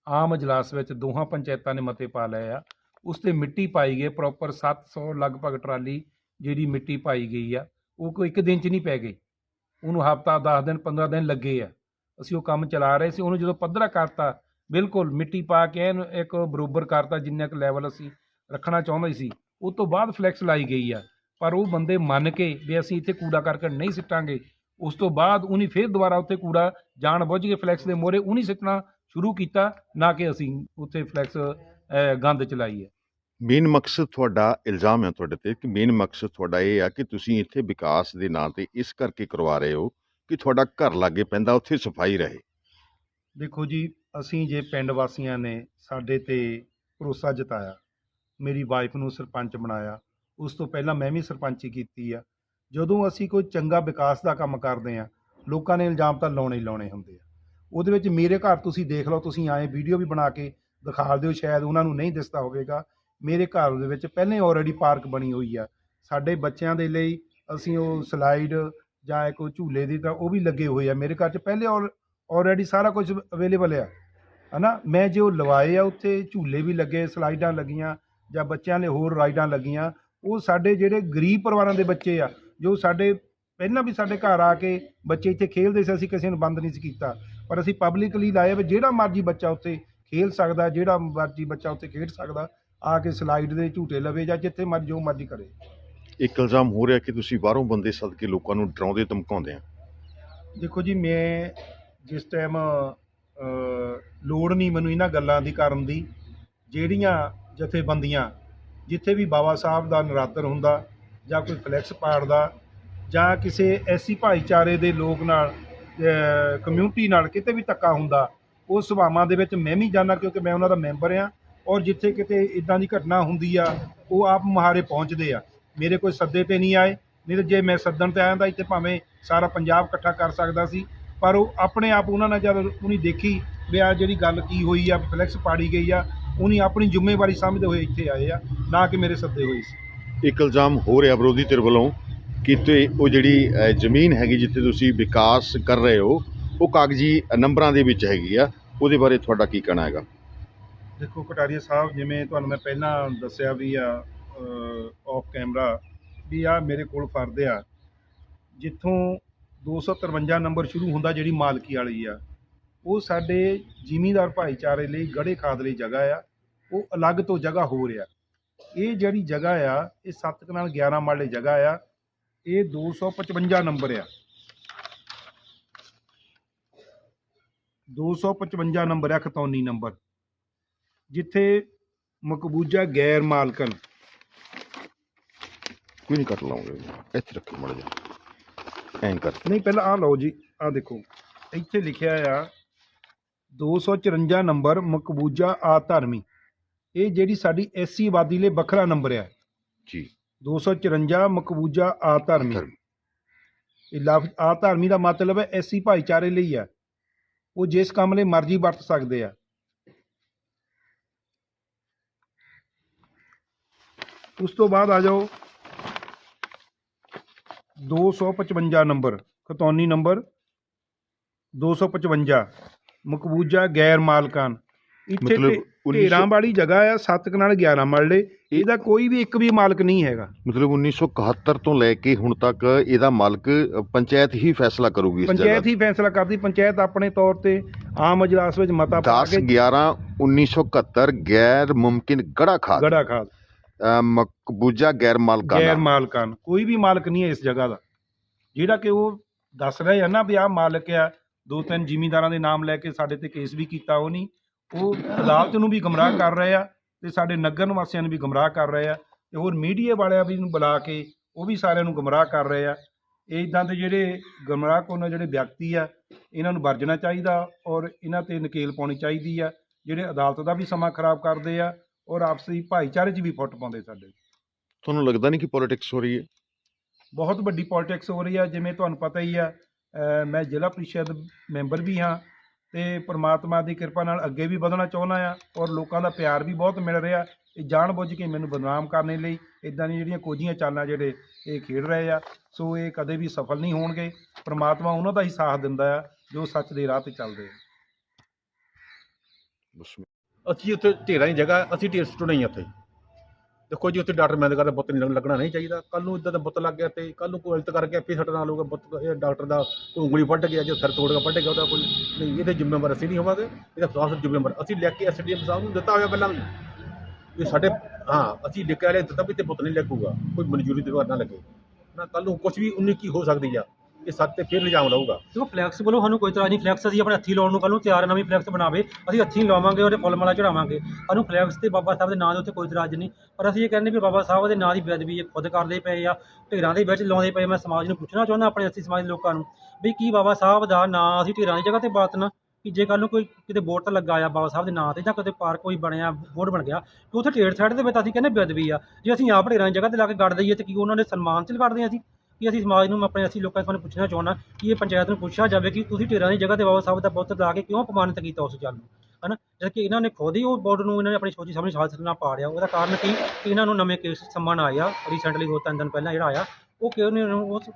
ਆਮ ਇਜਲਾਸ ਵਿੱਚ ਦੋਹਾਂ ਪੰਚਾਇਤਾਂ ਨੇ ਮਤੇ ਪਾ ਲਏ ਆ ਉਸ ਤੇ ਮਿੱਟੀ ਪਾਈ ਗਈ ਪ੍ਰੋਪਰ 700 ਲਗਭਗ ਟਰਾਲੀ ਜਿਹੜੀ ਮਿੱਟੀ ਪਾਈ ਗਈ ਆ ਉਹ ਕੋਈ ਇੱਕ ਦਿਨ ਚ ਨਹੀਂ ਪੈ ਗਈ। ਉਹਨੂੰ ਹਫਤਾ 10 ਦਿਨ 15 ਦਿਨ ਲੱਗੇ ਆ। ਅਸੀਂ ਉਹ ਕੰਮ ਚਲਾ ਰਹੇ ਸੀ, ਉਹਨੂੰ ਜਦੋਂ ਪੱਧਰਾ ਕਰਤਾ, ਬਿਲਕੁਲ ਮਿੱਟੀ ਪਾ ਕੇ ਇਹਨੂੰ ਇੱਕ ਬਰੋਬਰ ਕਰਤਾ, ਜਿੰਨਾ ਕੁ ਲੈਵਲ ਅਸੀਂ ਰੱਖਣਾ ਚਾਹੁੰਦੇ ਸੀ। ਉਸ ਤੋਂ ਬਾਅਦ ਫਲੈਕਸ ਲਾਈ ਗਈ ਆ। ਪਰ ਉਹ ਬੰਦੇ ਮੰਨ ਕੇ ਵੀ ਅਸੀਂ ਇੱਥੇ ਕੂੜਾ ਕਰਕਟ ਨਹੀਂ ਸਿੱਟਾਂਗੇ, ਉਸ ਤੋਂ ਬਾਅਦ ਉਹਨੇ ਫਿਰ ਦੁਬਾਰਾ ਉੱਥੇ ਕੂੜਾ ਜਾਣ ਬੁੱਝ ਕੇ ਫਲੈਕਸ ਦੇ ਮੋਰੇ ਉਹਨੇ ਸਿੱਟਣਾ ਸ਼ੁਰੂ ਕੀਤਾ, ਨਾ ਕਿ ਅਸੀਂ ਉੱਥੇ ਫਲੈਕਸ ਗੰਦ ਚਲਾਈ ਹੈ ਮੇਨ ਮਕਸਦ ਤੁਹਾਡਾ ਇਲਜ਼ਾਮ ਹੈ ਤੁਹਾਡੇ ਤੇ ਕਿ ਮੇਨ ਮਕਸਦ ਤੁਹਾਡਾ ਇਹ ਆ ਕਿ ਤੁਸੀਂ ਇੱਥੇ ਵਿਕਾਸ ਦੇ ਨਾਂ ਤੇ ਇਸ ਕਰਕੇ ਕਰਵਾ ਰਹੇ ਹੋ ਕਿ ਤੁਹਾਡਾ ਘਰ ਲਾਗੇ ਪੈਂਦਾ, ਉੱਥੇ ਸਫ਼ਾਈ ਰਹੇ। ਦੇਖੋ ਜੀ, ਅਸੀਂ ਜੇ ਪਿੰਡ ਵਾਸੀਆਂ ਨੇ ਸਾਡੇ ਤੇ ਭਰੋਸਾ ਜਤਾਇਆ, ਮੇਰੀ ਵਾਈਫ ਨੂੰ ਸਰਪੰਚ ਬਣਾਇਆ, ਉਸ ਤੋਂ ਪਹਿਲਾਂ ਮੈਂ ਵੀ ਸਰਪੰਚੀ ਕੀਤੀ ਆ। ਜਦੋਂ ਅਸੀਂ ਕੋਈ ਚੰਗਾ ਵਿਕਾਸ ਦਾ ਕੰਮ ਕਰਦੇ ਆ, ਲੋਕਾਂ ਨੇ ਇਲਜ਼ਾਮ ਤਾਂ ਲਾਉਣੇ ਹੀ ਲਾਉਣੇ ਹੁੰਦੇ ਆ। ਉਹਦੇ ਵਿੱਚ ਮੇਰੇ ਘਰ ਤੁਸੀਂ ਦੇਖ ਲਓ, ਤੁਸੀਂ ਆਏ ਵੀਡੀਓ ਵੀ ਬਣਾ ਕੇ ਦਿਖਾ ਦਿਓ, ਸ਼ਾਇਦ ਉਹਨਾਂ ਨੂੰ ਨਹੀਂ ਦਿਸਦਾ ਹੋਵੇਗਾ। ਮੇਰੇ ਘਰ ਦੇ ਵਿੱਚ ਪਹਿਲੇ ਆਲਰੇਡੀ ਪਾਰਕ ਬਣੀ ਹੋਈ ਆ। ਸਾਡੇ ਬੱਚਿਆਂ ਦੇ ਲਈ ਅਸੀਂ ਉਹ ਸਲਾਈਡ ਜਾਂ ਕੋਈ ਝੂਲੇ ਦੀ ਤਾਂ ਉਹ ਵੀ ਲੱਗੇ ਹੋਏ ਆ। ਮੇਰੇ ਘਰ 'ਚ ਪਹਿਲੇ ਆਲਰੇਡੀ ਸਾਰਾ ਕੁਝ ਅਵੇਲੇਬਲ ਆ। ਹਨਾ? ਮੈਂ ਜੇ ਉਹ ਲਵਾਏ ਆ ਉੱਥੇ, ਝੂਲੇ ਵੀ ਲੱਗੇ ਸਲਾਈਡਾਂ ਲੱਗੀਆਂ ਜਾਂ ਬੱਚਿਆਂ ਲਈ ਹੋਰ ਰਾਈਡਾਂ ਲੱਗੀਆਂ, ਉਹ ਸਾਡੇ ਜਿਹੜੇ ਗਰੀਬ ਪਰਿਵਾਰਾਂ ਦੇ ਬੱਚੇ ਆ, ਜੋ ਸਾਡੇ ਪਹਿਲਾਂ ਵੀ ਸਾਡੇ ਘਰ ਆ ਕੇ ਬੱਚੇ ਇੱਥੇ ਖੇਡਦੇ ਸੀ, ਅਸੀਂ ਕਿਸੇ ਨੂੰ ਬੰਦ ਨਹੀਂ ਸੀ ਕੀਤਾ। ਪਰ ਅਸੀਂ ਪਬਲਿਕਲੀ ਲਾਇਆ ਵੀ ਜਿਹੜਾ ਮਰਜ਼ੀ ਬੱਚਾ ਉੱਥੇ ਖੇਡ ਸਕਦਾ, ਜਿਹੜਾ ਮਰਜ਼ੀ ਬੱਚਾ ਉੱਥੇ ਖੇਡ ਸਕਦਾ ਆ ਕੇ ਸਲਾਈਡ ਦੇ ਝੂਟੇ ਲਵੇ ਜਾਂ ਜਿੱਥੇ ਮਰਜ਼ੀ ਜੋ ਮਰਜ਼ੀ ਕਰੇ। ਇੱਕ ਇਲਜ਼ਾਮ ਹੋ ਰਿਹਾ ਕਿ ਤੁਸੀਂ ਬਾਹਰੋਂ ਬੰਦੇ ਸੱਦ ਕੇ ਲੋਕਾਂ ਨੂੰ ਡਰਾਉਂਦੇ ਧਮਕਾਉਂਦੇ ਆ। ਦੇਖੋ ਜੀ ਮੈਂ ਜਿਸ ਟਾਈਮ ਲੋੜ ਨਹੀਂ ਮੈਨੂੰ ਇਹਨਾਂ ਗੱਲਾਂ ਦੀ ਕਰਨ ਦੀ ਜਿਹੜੀਆਂ ਜਥੇਬੰਦੀਆਂ ਜਿੱਥੇ ਵੀ ਬਾਬਾ ਸਾਹਿਬ ਦਾ ਨਰਾਦਰ ਹੁੰਦਾ ਜਾਂ ਕੋਈ ਫਲੈਕਸ ਪਾੜਦਾ ਜਾਂ ਕਿਸੇ ਐਸੀ ਭਾਈਚਾਰੇ ਦੇ ਲੋਕ ਨਾਲ ਕਮਿਊਨਿਟੀ ਨਾਲ ਕਿਤੇ ਵੀ ਧੱਕਾ ਹੁੰਦਾ ਉਹ ਸਭਾਵਾਂ ਦੇ ਵਿੱਚ ਮੈਂ ਵੀ ਜਾਣਾ ਕਿਉਂਕਿ ਮੈਂ ਉਹਨਾਂ ਦਾ ਮੈਂਬਰ ਆ। ਔਰ ਜਿੱਥੇ ਕਿਤੇ ਇਦਾਂ ਦੀ ਘਟਨਾ ਹੁੰਦੀ ਆ, ਉਹ ਆਪ ਮੁਹਾਰੇ ਪਹੁੰਚਦੇ ਆ। ਮੇਰੇ ਕੋਈ ਸੱਦੇ ਤੇ ਨਹੀਂ ਆਏ, ਨਹੀਂ ਤਾਂ ਜੇ ਮੈਂ ਸੱਦਣ ਤੇ ਆਇਆ ਤਾਂ ਇੱਥੇ ਭਾਵੇਂ ਸਾਰਾ ਪੰਜਾਬ ਇਕੱਠਾ ਕਰ ਸਕਦਾ ਸੀ, ਪਰ ਉਹ ਆਪਣੇ ਆਪ ਉਹਨਾਂ ਨਾਲ ਜਦ ਉਹਨੇ ਦੇਖੀ ਵੀ ਆ ਜਿਹੜੀ ਗੱਲ ਕੀ ਹੋਈ ਆ, ਫਲੈਕਸ ਪਾੜੀ ਗਈ ਆ, ਉਹਨੇ ਆਪਣੀ ਜ਼ਿੰਮੇਵਾਰੀ ਸਮਝਦੇ ਹੋਏ ਇੱਥੇ ਆਏ ਆ, ਨਾ ਕਿ ਮੇਰੇ ਸੱਦੇ ਹੋਏ ਸੀ। ਇੱਕ ਇਲਜ਼ਾਮ ਹੋ ਰਿਹਾ ਵਿਰੋਧੀ ਧਿਰ ਵੱਲੋਂ ਕਿਤੇ ਉਹ ਜਿਹੜੀ ਜ਼ਮੀਨ ਹੈਗੀ ਜਿੱਥੇ ਤੁਸੀਂ ਵਿਕਾਸ ਕਰ ਰਹੇ ਹੋ, ਉਹ ਕਾਗਜ਼ੀ ਨੰਬਰਾਂ ਦੇ ਵਿੱਚ ਹੈਗੀ ਆ, ਉਹਦੇ ਬਾਰੇ ਤੁਹਾਡਾ ਕੀ ਕਹਿਣਾ ਹੈਗਾ? ਦੇਖੋ ਕਟਾਰੀਆ ਸਾਹਿਬ, ਜਿਵੇਂ ਤੁਹਾਨੂੰ ਮੈਂ ਪਹਿਲਾਂ ਦੱਸਿਆ ਵੀ ਆ ਆਫ ਕੈਮਰਾ ਵੀ ਆ ਮੇਰੇ ਕੋਲ ਫਰਦ ਆ। ਜਿੱਥੋਂ 253 ਨੰਬਰ ਸ਼ੁਰੂ ਹੁੰਦਾ ਜਿਹੜੀ ਮਾਲਕੀ ਵਾਲੀ ਆ, ਉਹ ਸਾਡੇ ਜ਼ਿਮੀਂਦਾਰ ਭਾਈਚਾਰੇ ਲਈ ਗੜੇ ਖਾਦ ਲਈ ਜਗ੍ਹਾ ਆ, ਉਹ ਅਲੱਗ ਤੋਂ ਜਗ੍ਹਾ ਹੋ ਰਿਹਾ। ਇਹ ਜਿਹੜੀ ਜਗ੍ਹਾ ਆ, ਇਹ 7 ਕਨਾਲ 11 ਮਾਲੇ ਜਗ੍ਹਾ ਆ, ਇਹ 255 ਨੰਬਰ ਆ। 255 ਨੰਬਰ ਆ, ਖਤੌਨੀ ਨੰਬਰ। ਜਿੱਥੇ ਮਕਬੂਜਾ ਗੈਰ ਮਾਲਕਨ। ਕੋਈ ਨਹੀਂ ਕੱਟ ਲਾਉਂਗੇ। ਇੱਥੇ ਰੱਖੋ ਮੜ ਜਾ ਐਂ ਕਰ। ਨਹੀਂ ਪਹਿਲਾਂ ਆਹ ਲਓ ਜੀ ਆਹ ਦੇਖੋ। ਇੱਥੇ ਲਿਖਿਆ ਆ 254 ਨੰਬਰ ਮਕਬੂਜਾ ਆ ਧਰਮੀ ਇਹ ਜਿਹੜੀ ਸਾਡੀ ਐਸਸੀ ਆਬਾਦੀ ਲਈ ਵੱਖਰਾ ਨੰਬਰ ਆ। ਜੀ। 254 ਮਕਬੂਜਾ ਆ ਧਰਮੀ ਧਰਮੀ। ਇਹ ਲਫ਼ਜ਼ ਆ ਧਰਮੀ ਦਾ ਮਤਲਬ ਹੈ ਐਸਸੀ ਭਾਈਚਾਰੇ ਲਈ ਆ। ਉਹ ਜਿਸ ਕੰਮ ਲਈ ਮਰਜ਼ੀ ਵਰਤ ਸਕਦੇ ਆ। ਉਸ ਤੋਂ ਬਾਅਦ ਆ ਜਾਓ। 255 ਨੰਬਰ ਖਤੌਨੀ ਨੰਬਰ। 255 ਮਕਬੂਜਾ ਗੈਰ ਮਾਲਕਾਨ। ਇੱਥੇ ਮਤਲਬ ਢੇ- 1900 ਢੇਰਾਂ ਵਾਲੀ ਜਗ੍ਹਾ ਆ 7 ਕਨਾਲ 11 ਮਰਲੇ ਇਹਦਾ ਕੋਈ ਵੀ ਇੱਕ ਵੀ ਮਾਲਕ ਨਹੀਂ ਹੈਗਾ। ਮਤਲਬ 1971 ਤੋਂ ਲੈ ਕੇ ਹੁਣ ਤੱਕ ਇਹਦਾ ਮਾਲਕ ਪੰਚਾਇਤ ਹੀ ਫੈਸਲਾ ਕਰੂਗੀ ਇਸ ਜਗ੍ਹਾ ਪੰਚਾਇਤ ਹੀ ਫੈਸਲਾ ਕਰਦੀ। ਪੰਚਾਇਤ ਆਪਣੇ ਤੌਰ ਤੇ ਆਮ ਅਜਲਾਸ ਵਿੱਚ ਮਤਾ ਪਾ 10 ਕੇ 11 1971 ਗੈਰ ਮੁਮਕਿਨ ਗੜਾ ਖਾਦ। ਗੜਾ ਖਾਦ। ਮਕਬੂਜਾ ਗੈਰ ਗੈਰ ਮਾਲਕਾਨਾ। ਮਾਲਕਾਨ। ਕੋਈ ਵੀ ਮਾਲਕ ਨਹੀਂ ਹੈ ਇਸ ਜਗ੍ਹਾ ਦਾ। ਜਿਹੜਾ ਕਿ ਉਹ ਦੱਸ ਰਹੇ ਆ ਨਾ ਵੀ ਆਹ ਮਾਲਕ ਆ, ਦੋ ਤਿੰਨ ਜ਼ਿਮੀਂਦਾਰਾਂ ਦੇ ਨਾਮ ਲੈ ਕੇ ਸਾਡੇ ਤੇ ਕੇਸ ਵੀ ਕੀਤਾ ਉਹ ਨਹੀਂ। ਉਹ ਅਦਾਲਤ ਨੂੰ ਵੀ ਗਮਰਾਹ ਕਰ ਰਹੇ ਆ ਤੇ ਸਾਡੇ ਨਗਰ ਨਿਵਾਸੀਆਂ ਨੂੰ ਵੀ ਗਮਰਾਹ ਕਰ ਰਹੇ ਆ ਤੇ ਹੋਰ ਮੀਡੀਆ ਵਾਲਿਆਂ ਵੀ ਨੂੰ ਬੁਲਾ ਕੇ ਉਹ ਵੀ ਸਾਰਿਆਂ ਨੂੰ ਗਮਰਾਹ ਕਰ ਰਹੇ ਆ। ਇਹ ਇਦਾਂ ਦੇ ਜਿਹੜੇ ਗਮਰਾਹ ਗੁੰਮਰਾਹਕੁਨ ਜਿਹੜੇ ਵਿਅਕਤੀ ਆ, ਇਹਨਾਂ ਨੂੰ ਵਰਜਣਾ ਚਾਹੀਦਾ ਔਰ ਇਹਨਾਂ ਤੇ ਨਕੇਲ ਪਾਉਣੀ ਚਾਹੀਦੀ ਆ। ਜਿਹੜੇ ਅਦਾਲਤ ਦਾ ਵੀ ਸਮਾਂ ਖਰਾਬ ਕਰਦੇ ਆ ਔਰ ਆਪਸੀ ਭਾਈਚਾਰੇ 'ਚ ਵੀ ਫੁੱਟ ਪਾਉਂਦੇ ਸਾਡੇ। ਤੁਹਾਨੂੰ ਲੱਗਦਾ ਨਹੀਂ ਕਿ ਪੋਲਿਟਿਕਸ ਹੋ ਰਹੀ ਹੈ? ਬਹੁਤ ਵੱਡੀ ਪੋਲਿਟਿਕਸ ਹੋ ਰਹੀ ਆ ਜਿਵੇਂ ਤੁਹਾਨੂੰ ਪਤਾ ਹੀ ਆ ਅ, ਮੈਂ ਜ਼ਿਲ੍ਹਾ ਪ੍ਰੀਸ਼ਦ ਮੈਂਬਰ ਵੀ ਹਾਂ ਤੇ ਪ੍ਰਮਾਤਮਾ ਦੀ ਕਿਰਪਾ ਨਾਲ ਅੱਗੇ ਵੀ ਵਧਣਾ ਚਾਹੁੰਦਾ ਆ ਔਰ ਲੋਕਾਂ ਦਾ ਪਿਆਰ ਵੀ ਬਹੁਤ ਮਿਲ ਰਿਹਾ ਇਹ ਜਾਣਬੁੱਝ ਕੇ ਮੈਨੂੰ ਬਦਨਾਮ ਕਰਨ ਲਈ ਇਦਾਂ ਦੀਆਂ ਜਿਹੜੀਆਂ ਕੋਝੀਆਂ ਚਾਲਾਂ ਜਿਹੜੇ ਇਹ ਖੇਡ ਰਹੇ ਆ ਸੋ ਇਹ ਕਦੇ ਵੀ ਸਫਲ ਨਹੀਂ ਹੋਣਗੇ ਪ੍ਰਮਾਤਮਾ ਉਹਨਾਂ ਦਾ ਹੀ ਸਾਥ ਦਿੰਦਾ ਆ ਜੋ ਸੱਚ ਦੇ ਰਾਹ ਤੇ ਚੱਲਦੇ ਆ। ਬਸ ਅਸੀਂ ਉੱਥੇ ਢੇਰਾਂ ਦੀ ਜਗ੍ਹਾ, ਅਸੀਂ ਢੇਰ ਸੁੱਟਣਾ ਹੀ ਆ ਉੱਥੇ। ਦੇਖੋ ਜੀ, ਉੱਥੇ ਡਾਕਟਰ ਮੈਦ ਦਾ ਬੁੱਤ ਨਹੀਂ ਲੱਗਣਾ ਨਹੀਂ ਚਾਹੀਦਾ। ਕੱਲ ਨੂੰ ਇਦਾਂ ਦਾ ਬੁੱਤ ਲੱਗ ਗਿਆ ਤੇ ਕੱਲ ਨੂੰ ਕੋਈ ਗਲਤ ਕਰ ਗਿਆ ਫਿਰ ਸਾਡੇ ਨਾਲ ਹੋਊਗਾ। ਬੁੱਤ ਇਹ ਡਾਕਟਰ ਦਾ ਕੋਈ ਉਂਗਲੀ ਵੱਢ ਗਿਆ, ਜੇ ਸਿਰ ਤੋੜ ਕੇ ਵੱਢ ਗਿਆ, ਉਹਦਾ ਕੋਈ ਨਹੀਂ, ਇਹਦੇ ਜ਼ਿੰਮੇਵਾਰ ਅਸੀਂ ਨਹੀਂ ਹੋਵਾਂਗੇ। ਇਹਦਾ ਸਾਫ਼ ਜ਼ਿੰਮੇਵਾਰ ਅਸੀਂ ਲੈ ਕੇ ਐਸਡੀਐਮ ਸਾਹਿਬ ਨੂੰ ਦਿੱਤਾ ਹੋਇਆ ਪਹਿਲਾਂ ਵੀ। ਇਹ ਸਾਡੇ, ਹਾਂ, ਅਸੀਂ ਲਿਖ ਕੇ ਆਲੇ ਦਿੱਤਾ ਵੀ ਤੇ ਬੁੱਤ ਨਹੀਂ ਲੱਗੂਗਾ, ਕੋਈ ਮਨਜ਼ੂਰੀ ਦੇ ਨਾ ਲੱਗੇ। ਨਾ ਕੱਲ ਨੂੰ ਕੁਝ ਵੀ, ਉਨੀ ਕੀ ਹੋ ਸਕਦੀ ਆ। ਇਹ ਸੱਤ ਤੇ ਫਿਰ ਇਲਜ਼ਾਮ ਲਾਊਗਾ ਦੇਖੋ ਫਲੈਕਸ ਵੱਲੋਂ ਸਾਨੂੰ ਕੋਈ ਤਰ੍ਹਾਂ ਨਹੀਂ। ਫਲੈਕਸ ਅਸੀਂ ਆਪਣੇ ਹੱਥੀਂ ਲਾਉਣ ਨੂੰ ਕੱਲ੍ਹ ਨੂੰ ਤਿਆਰ ਨਵੀਂ ਫਲੈਕਸ ਬਣਾਵੇ। ਅਸੀਂ ਹੱਥੀਂ ਲਾਵਾਂਗੇ ਉਹਦੇ ਫੁੱਲ ਮਾਲਾ ਚੜਾਵਾਂਗੇ ਸਾਨੂੰ ਫਲੈਕਸ ਤੇ ਬਾਬਾ ਸਾਹਿਬ ਦੇ ਨਾਂ ਦੇ ਉੱਤੇ ਕੋਈ ਇਤਰਾਜ਼ ਨਹੀਂ। ਪਰ ਅਸੀਂ ਇਹ ਕਹਿੰਦੇ ਵੀ ਬਾਬਾ ਸਾਹਿਬ ਦੇ ਨਾਂ ਦੀ ਬੇਅਦਬੀ ਇਹ ਖੁਦ ਕਰਦੇ ਪਏ ਆ, ਢੇਰਾਂ ਦੇ ਵਿੱਚ ਲਾਉਂਦੇ ਪਏ ਮੈਂ ਸਮਾਜ ਨੂੰ ਪੁੱਛਣਾ ਚਾਹੁੰਦਾ ਆਪਣੇ ਅਸੀਂ ਸਮਾਜ ਦੇ ਲੋਕਾਂ ਨੂੰ ਵੀ ਕੀ ਬਾਬਾ ਸਾਹਿਬ ਦਾ ਨਾਂ ਅਸੀਂ ਢੇਰਾਂ ਦੀ ਜਗ੍ਹਾ ਤੇ ਵਰਤਣਾ ਕਿ ਜੇ ਕੱਲ ਨੂੰ ਕੋਈ ਕਿਤੇ ਬੋਰਡ ਤਾਂ ਲੱਗਾ ਆ ਬਾਬਾ ਸਾਹਿਬ ਦੇ ਨਾਂ ਤੇ ਜਾਂ ਕਿਤੇ ਪਾਰਕ ਕੋਈ ਬਣਿਆ, ਬੋਰਡ ਬਣ ਗਿਆ, ਤੇ ਉੱਥੇ ਢੇਰ ਸਾਈਡ ਦੇ ਵਿੱਚ ਅਸੀਂ ਕਹਿੰਦੇ ਬੇਅਦਬੀ ਆ। ਜੇ ਅਸੀਂ ਆਪ ਢੇਰਾਂ ਦੀ ਜਗ੍ਹਾ ਤੇ ਲਾ ਕੇ ਗੱਡ ਦਈਏ ਤੇ ਕੀ ਉਹਨਾਂ ਦੇ ਸਨਮਾਨ 'ਚ ਲਗਾੜਦੇ ਹਾਂ ਅਸੀਂ? ਕਿ ਅਸੀਂ ਸਮਾਜ ਨੂੰ ਆਪਣੇ ਅਸੀਂ ਲੋਕਾਂ ਨੂੰ ਪੁੱਛਣਾ ਚਾਹੁੰਦਾ ਕਿ ਇਹ ਪੰਚਾਇਤ ਨੂੰ ਪੁੱਛਿਆ ਜਾਵੇ ਕਿ ਤੁਸੀਂ ਢੇਰਾਂ ਦੀ ਜਗ੍ਹਾ ਤੇ ਬਾਬਾ ਸਾਹਿਬ ਦਾ ਬੁੱਤ ਲਾ ਕੇ ਕਿਉਂ ਅਪਮਾਨਿਤ ਕੀਤਾ ਉਸ ਚੱਲ ਨੂੰ ਹਨਾ? ਜਦ ਕਿ ਇਹਨਾਂ ਨੇ ਖੁਦ ਹੀ ਉਹ ਬੋਰਡ ਨੂੰ ਇਹਨਾਂ ਨੇ ਆਪਣੀ ਸੋਚੀ ਸਮਝੀ ਸਾਜ਼ਿਸ਼ ਨਾਲ ਪਾੜਿਆ। ਉਹਦਾ ਕਾਰਨ ਕੀ? ਕਿ ਇਹਨਾਂ ਨੂੰ ਨਵੇਂ ਕੇਸ ਸੰਮਨ ਆਇਆ। ਰੀਸੈਂਟਲੀ ਦੋ ਤਿੰਨ ਦਿਨ ਪਹਿਲਾਂ ਜਿਹੜਾ ਆਇਆ ਉਹ ਕਿ ਉਹਨੇ ਉਸ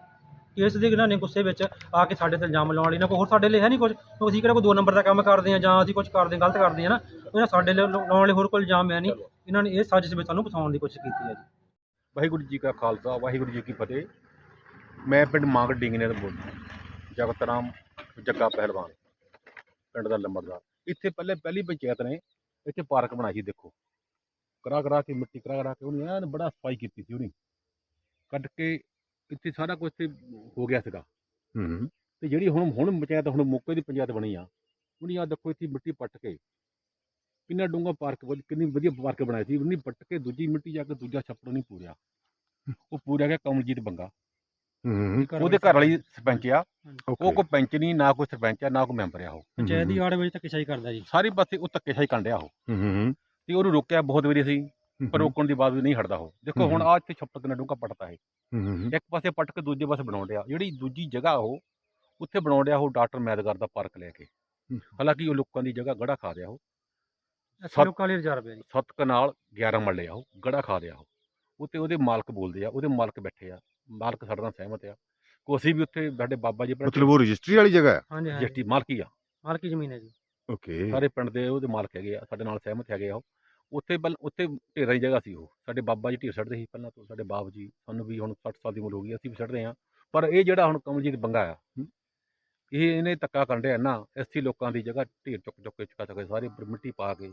ਕੇਸ ਦੇ ਇਹਨਾਂ ਨੇ ਗੁੱਸੇ ਵਿੱਚ ਆ ਕੇ ਸਾਡੇ ਤੇ ਇਲਜ਼ਾਮ ਲਾਉਣ ਲਈ ਨਾ ਕੋਈ ਹੋਰ ਸਾਡੇ ਲਈ ਹੈ ਨਹੀਂ ਕੁਝ ਅਸੀਂ ਕਿਹੜਾ ਕੋਈ ਦੋ ਨੰਬਰ ਦਾ ਕੰਮ ਕਰਦੇ ਆ ਜਾਂ ਅਸੀਂ ਕੁਝ ਕਰਦੇ ਹਾਂ ਗਲਤ ਕਰਦੇ ਆ ਨਾ? ਇਹਨਾਂ ਸਾਡੇ ਲਈ ਲਾਉਣ ਲਈ ਹੋਰ ਕੋਈ ਇਲਜ਼ਾਮ ਹੈ ਨਹੀਂ। ਇਹਨਾਂ ਨੇ ਇਹ ਸਾਜ਼ਿਸ਼ ਵਿੱਚ ਸਾਨੂੰ ਫਸਾਉਣ ਦੀ ਕੋਸ਼ਿਸ਼ ਕੀਤੀ ਹੈ ਜੀ। ਵਾਹਿਗੁਰੂ ਜੀ ਕਾ ਖਾਲਸਾ ਵਾਹਿਗੁਰੂ ਜੀ ਕੀ ਫਤਿਹ। ਮੈਂ ਪਿੰਡ ਮਾਂਗ ਡਿੰਗਨੇ ਤੋਂ ਬੋਲਦਾ ਜਗਤ ਰਾਮ ਜੱਗਾ ਪਹਿਲਵਾਨ ਪਿੰਡ ਦਾ ਲੰਬੜਦਾਰ। ਇੱਥੇ ਪਹਿਲੇ ਪਹਿਲੀ ਪੰਚਾਇਤ ਨੇ ਇੱਥੇ ਪਾਰਕ ਬਣਾਈ ਸੀ ਦੇਖੋ। ਕਰਾ ਕਰਾ ਕੇ ਮਿੱਟੀ ਕਰਾ ਕਰਾ ਕੇ ਉਹਨੇ ਐਨ ਬੜਾ ਸਫ਼ਾਈ ਕੀਤੀ ਸੀ ਉਹਨੇ ਕੱਢ ਕੇ ਇੱਥੇ ਸਾਰਾ ਕੁਝ ਤੇ ਹੋ ਗਿਆ ਸੀਗਾ। ਹੂੰ ਤੇ ਜਿਹੜੀ ਹੁਣ ਹੁਣ ਪੰਚਾਇਤ ਹੁਣ ਮੌਕੇ ਦੀ ਪੰਚਾਇਤ ਬਣੀ ਆ ਉਹਨੇ ਆ ਦੇਖੋ ਇੱਥੇ ਮਿੱਟੀ ਪੱਟ ਕੇ ਕਿੰਨਾ ਡੂੰਘਾ ਪਾਰਕ ਕਿੰਨੀ ਵਧੀਆ ਪਾਰਕ ਬਣਾਈ ਸੀ। ਉਹਨੇ ਪੱਟ ਕੇ ਦੂਜੀ ਮਿੱਟੀ ਜਾ ਕੇ ਦੂਜਾ ਛੱਪੜ ਨਹੀਂ ਪੂਰਿਆ। ਉਹ ਪੂਰਿਆ ਗਿਆ ਕਮਲਜੀਤ ਬੰਗਾ। ਹੂੰ। ਉਹਦੇ ਘਰ ਵਾਲੀ ਸਰਪੰਚ। ਆ। ਉਹ ਕੋਈ ਪੰਚ ਨਹੀਂ ਨਾ ਕੋਈ ਸਰਪੰਚ ਆ ਨਾ ਕੋਈ ਮੈਂਬਰ ਆ ਉਹ। ਪੰਚਾਇਤ ਦੀ ਆੜ ਵਿੱਚ ਧੱਕੇਸ਼ਾਹੀ ਕਰਦਾ ਜੀ। ਸਾਰੀ ਪਾਸੇ ਉਹ ਧੱਕੇਸ਼ਾਹੀ ਕੰਡਿਆ ਉਹ। ਹੂੰ ਹੂੰ ਤੇ ਉਹਨੂੰ ਰੋਕਿਆ ਬਹੁਤ ਵਾਰੀ ਸੀ ਪਰ ਰੋਕਣ ਦੀ ਬਾਵਜੂਦ ਨਹੀਂ ਹਟਦਾ ਉਹ। ਦੇਖੋ ਹੁਣ। ਆ ਇੱਥੇ ਛੱਪੜ ਕਿੰਨਾ ਡੂੰਘਾ ਪੱਟਦਾ ਹੈ ਹੂੰ ਇੱਕ ਪਾਸੇ ਪੱਟ ਕੇ ਦੂਜੇ ਪਾਸੇ ਬਣਾਉਣ ਡਿਆ। ਜਿਹੜੀ ਦੂਜੀ ਜਗ੍ਹਾ ਉਹ ਉੱਥੇ ਬਣਾਉਣ ਡਿਆ ਉਹ ਡਾਕਟਰ ਮੈਦਗਰ ਦਾ ਪਾਰਕ ਲੈ ਕੇ। ਹਾਲਾਂਕਿ ਉਹ ਲੋਕਾਂ ਦੀ ਜਗ੍ਹਾ ਗੜਾ ਖਾ ਰਿਹਾ ਉਹ। ਲੋਕਾਂ ਲਈ ਰਿਜ਼ਰਵ ਹੈ ਜੀ। ਸੱਤ ਕਨਾਲ 11 ਮਰਲੇ ਆ ਉਹ ਗੜਾ ਖਾ ਰਿਹਾ ਉਹ। ਉੱਤੇ ਉਹਦੇ ਮਾਲਕ ਬੋਲਦੇ ਆ ਉਹਦੇ ਮਾਲਕ ਬੈਠੇ ਆ। ਮਾਲਕ ਸਾਡੇ ਨਾਲ ਸਹਿਮਤ ਆ। ਕੋ ਅਸੀਂ ਵੀ ਉੱਥੇ ਸਾਡੇ ਬਾਬਾ ਜੀ ਮਤਲਬ ਉਹ ਰਜਿਸਟਰੀ ਵਾਲੀ ਜਗ੍ਹਾ ਹੈ? ਹਾਂਜੀ ਜੱਟੀ ਮਾਲਕੀ ਆ। ਮਾਲਕੀ ਜ਼ਮੀਨ ਹੈ ਜੀ। ਓਕੇ। ਸਾਰੇ ਪਿੰਡ ਦੇ ਉਹਦੇ ਮਾਲਕ ਹੈਗੇ ਆ ਸਾਡੇ ਨਾਲ ਸਹਿਮਤ ਹੈਗੇ ਆ ਉਹ। ਉੱਥੇ ਬਲ ਉੱਥੇ ਢੇਰਾਂ ਦੀ ਜਗ੍ਹਾ ਸੀ ਉਹ। ਸਾਡੇ ਬਾਬਾ ਜੀ ਢੇਰ ਛੱਡਦੇ ਸੀ ਪਹਿਲਾਂ ਤੋਂ ਸਾਡੇ ਬਾਪ ਜੀ। ਸਾਨੂੰ ਵੀ ਹੁਣ 60 ਸਾਲ ਦੀ ਉਮਰ ਹੋ ਗਈ ਅਸੀਂ ਵੀ ਛੱਡਦੇ ਆ ਪਰ ਇਹ ਜਿਹੜਾ ਹੁਣ ਕਮਲਜੀਤ ਬੰਗਾ ਆ ਇਹ ਇਹਨੇ ਧੱਕਾ ਕਰਨ ਡਿਆ ਨਾ ਐਸੀ ਲੋਕਾਂ ਦੀ ਜਗ੍ਹਾ ਢੇਰ ਚੁੱਕ ਚੁੱਕ ਕੇ ਚੁਕਾ ਚੁੱਕ ਸਾਰੇ ਉੱਪਰ ਮਿੱਟੀ ਪਾ ਕੇ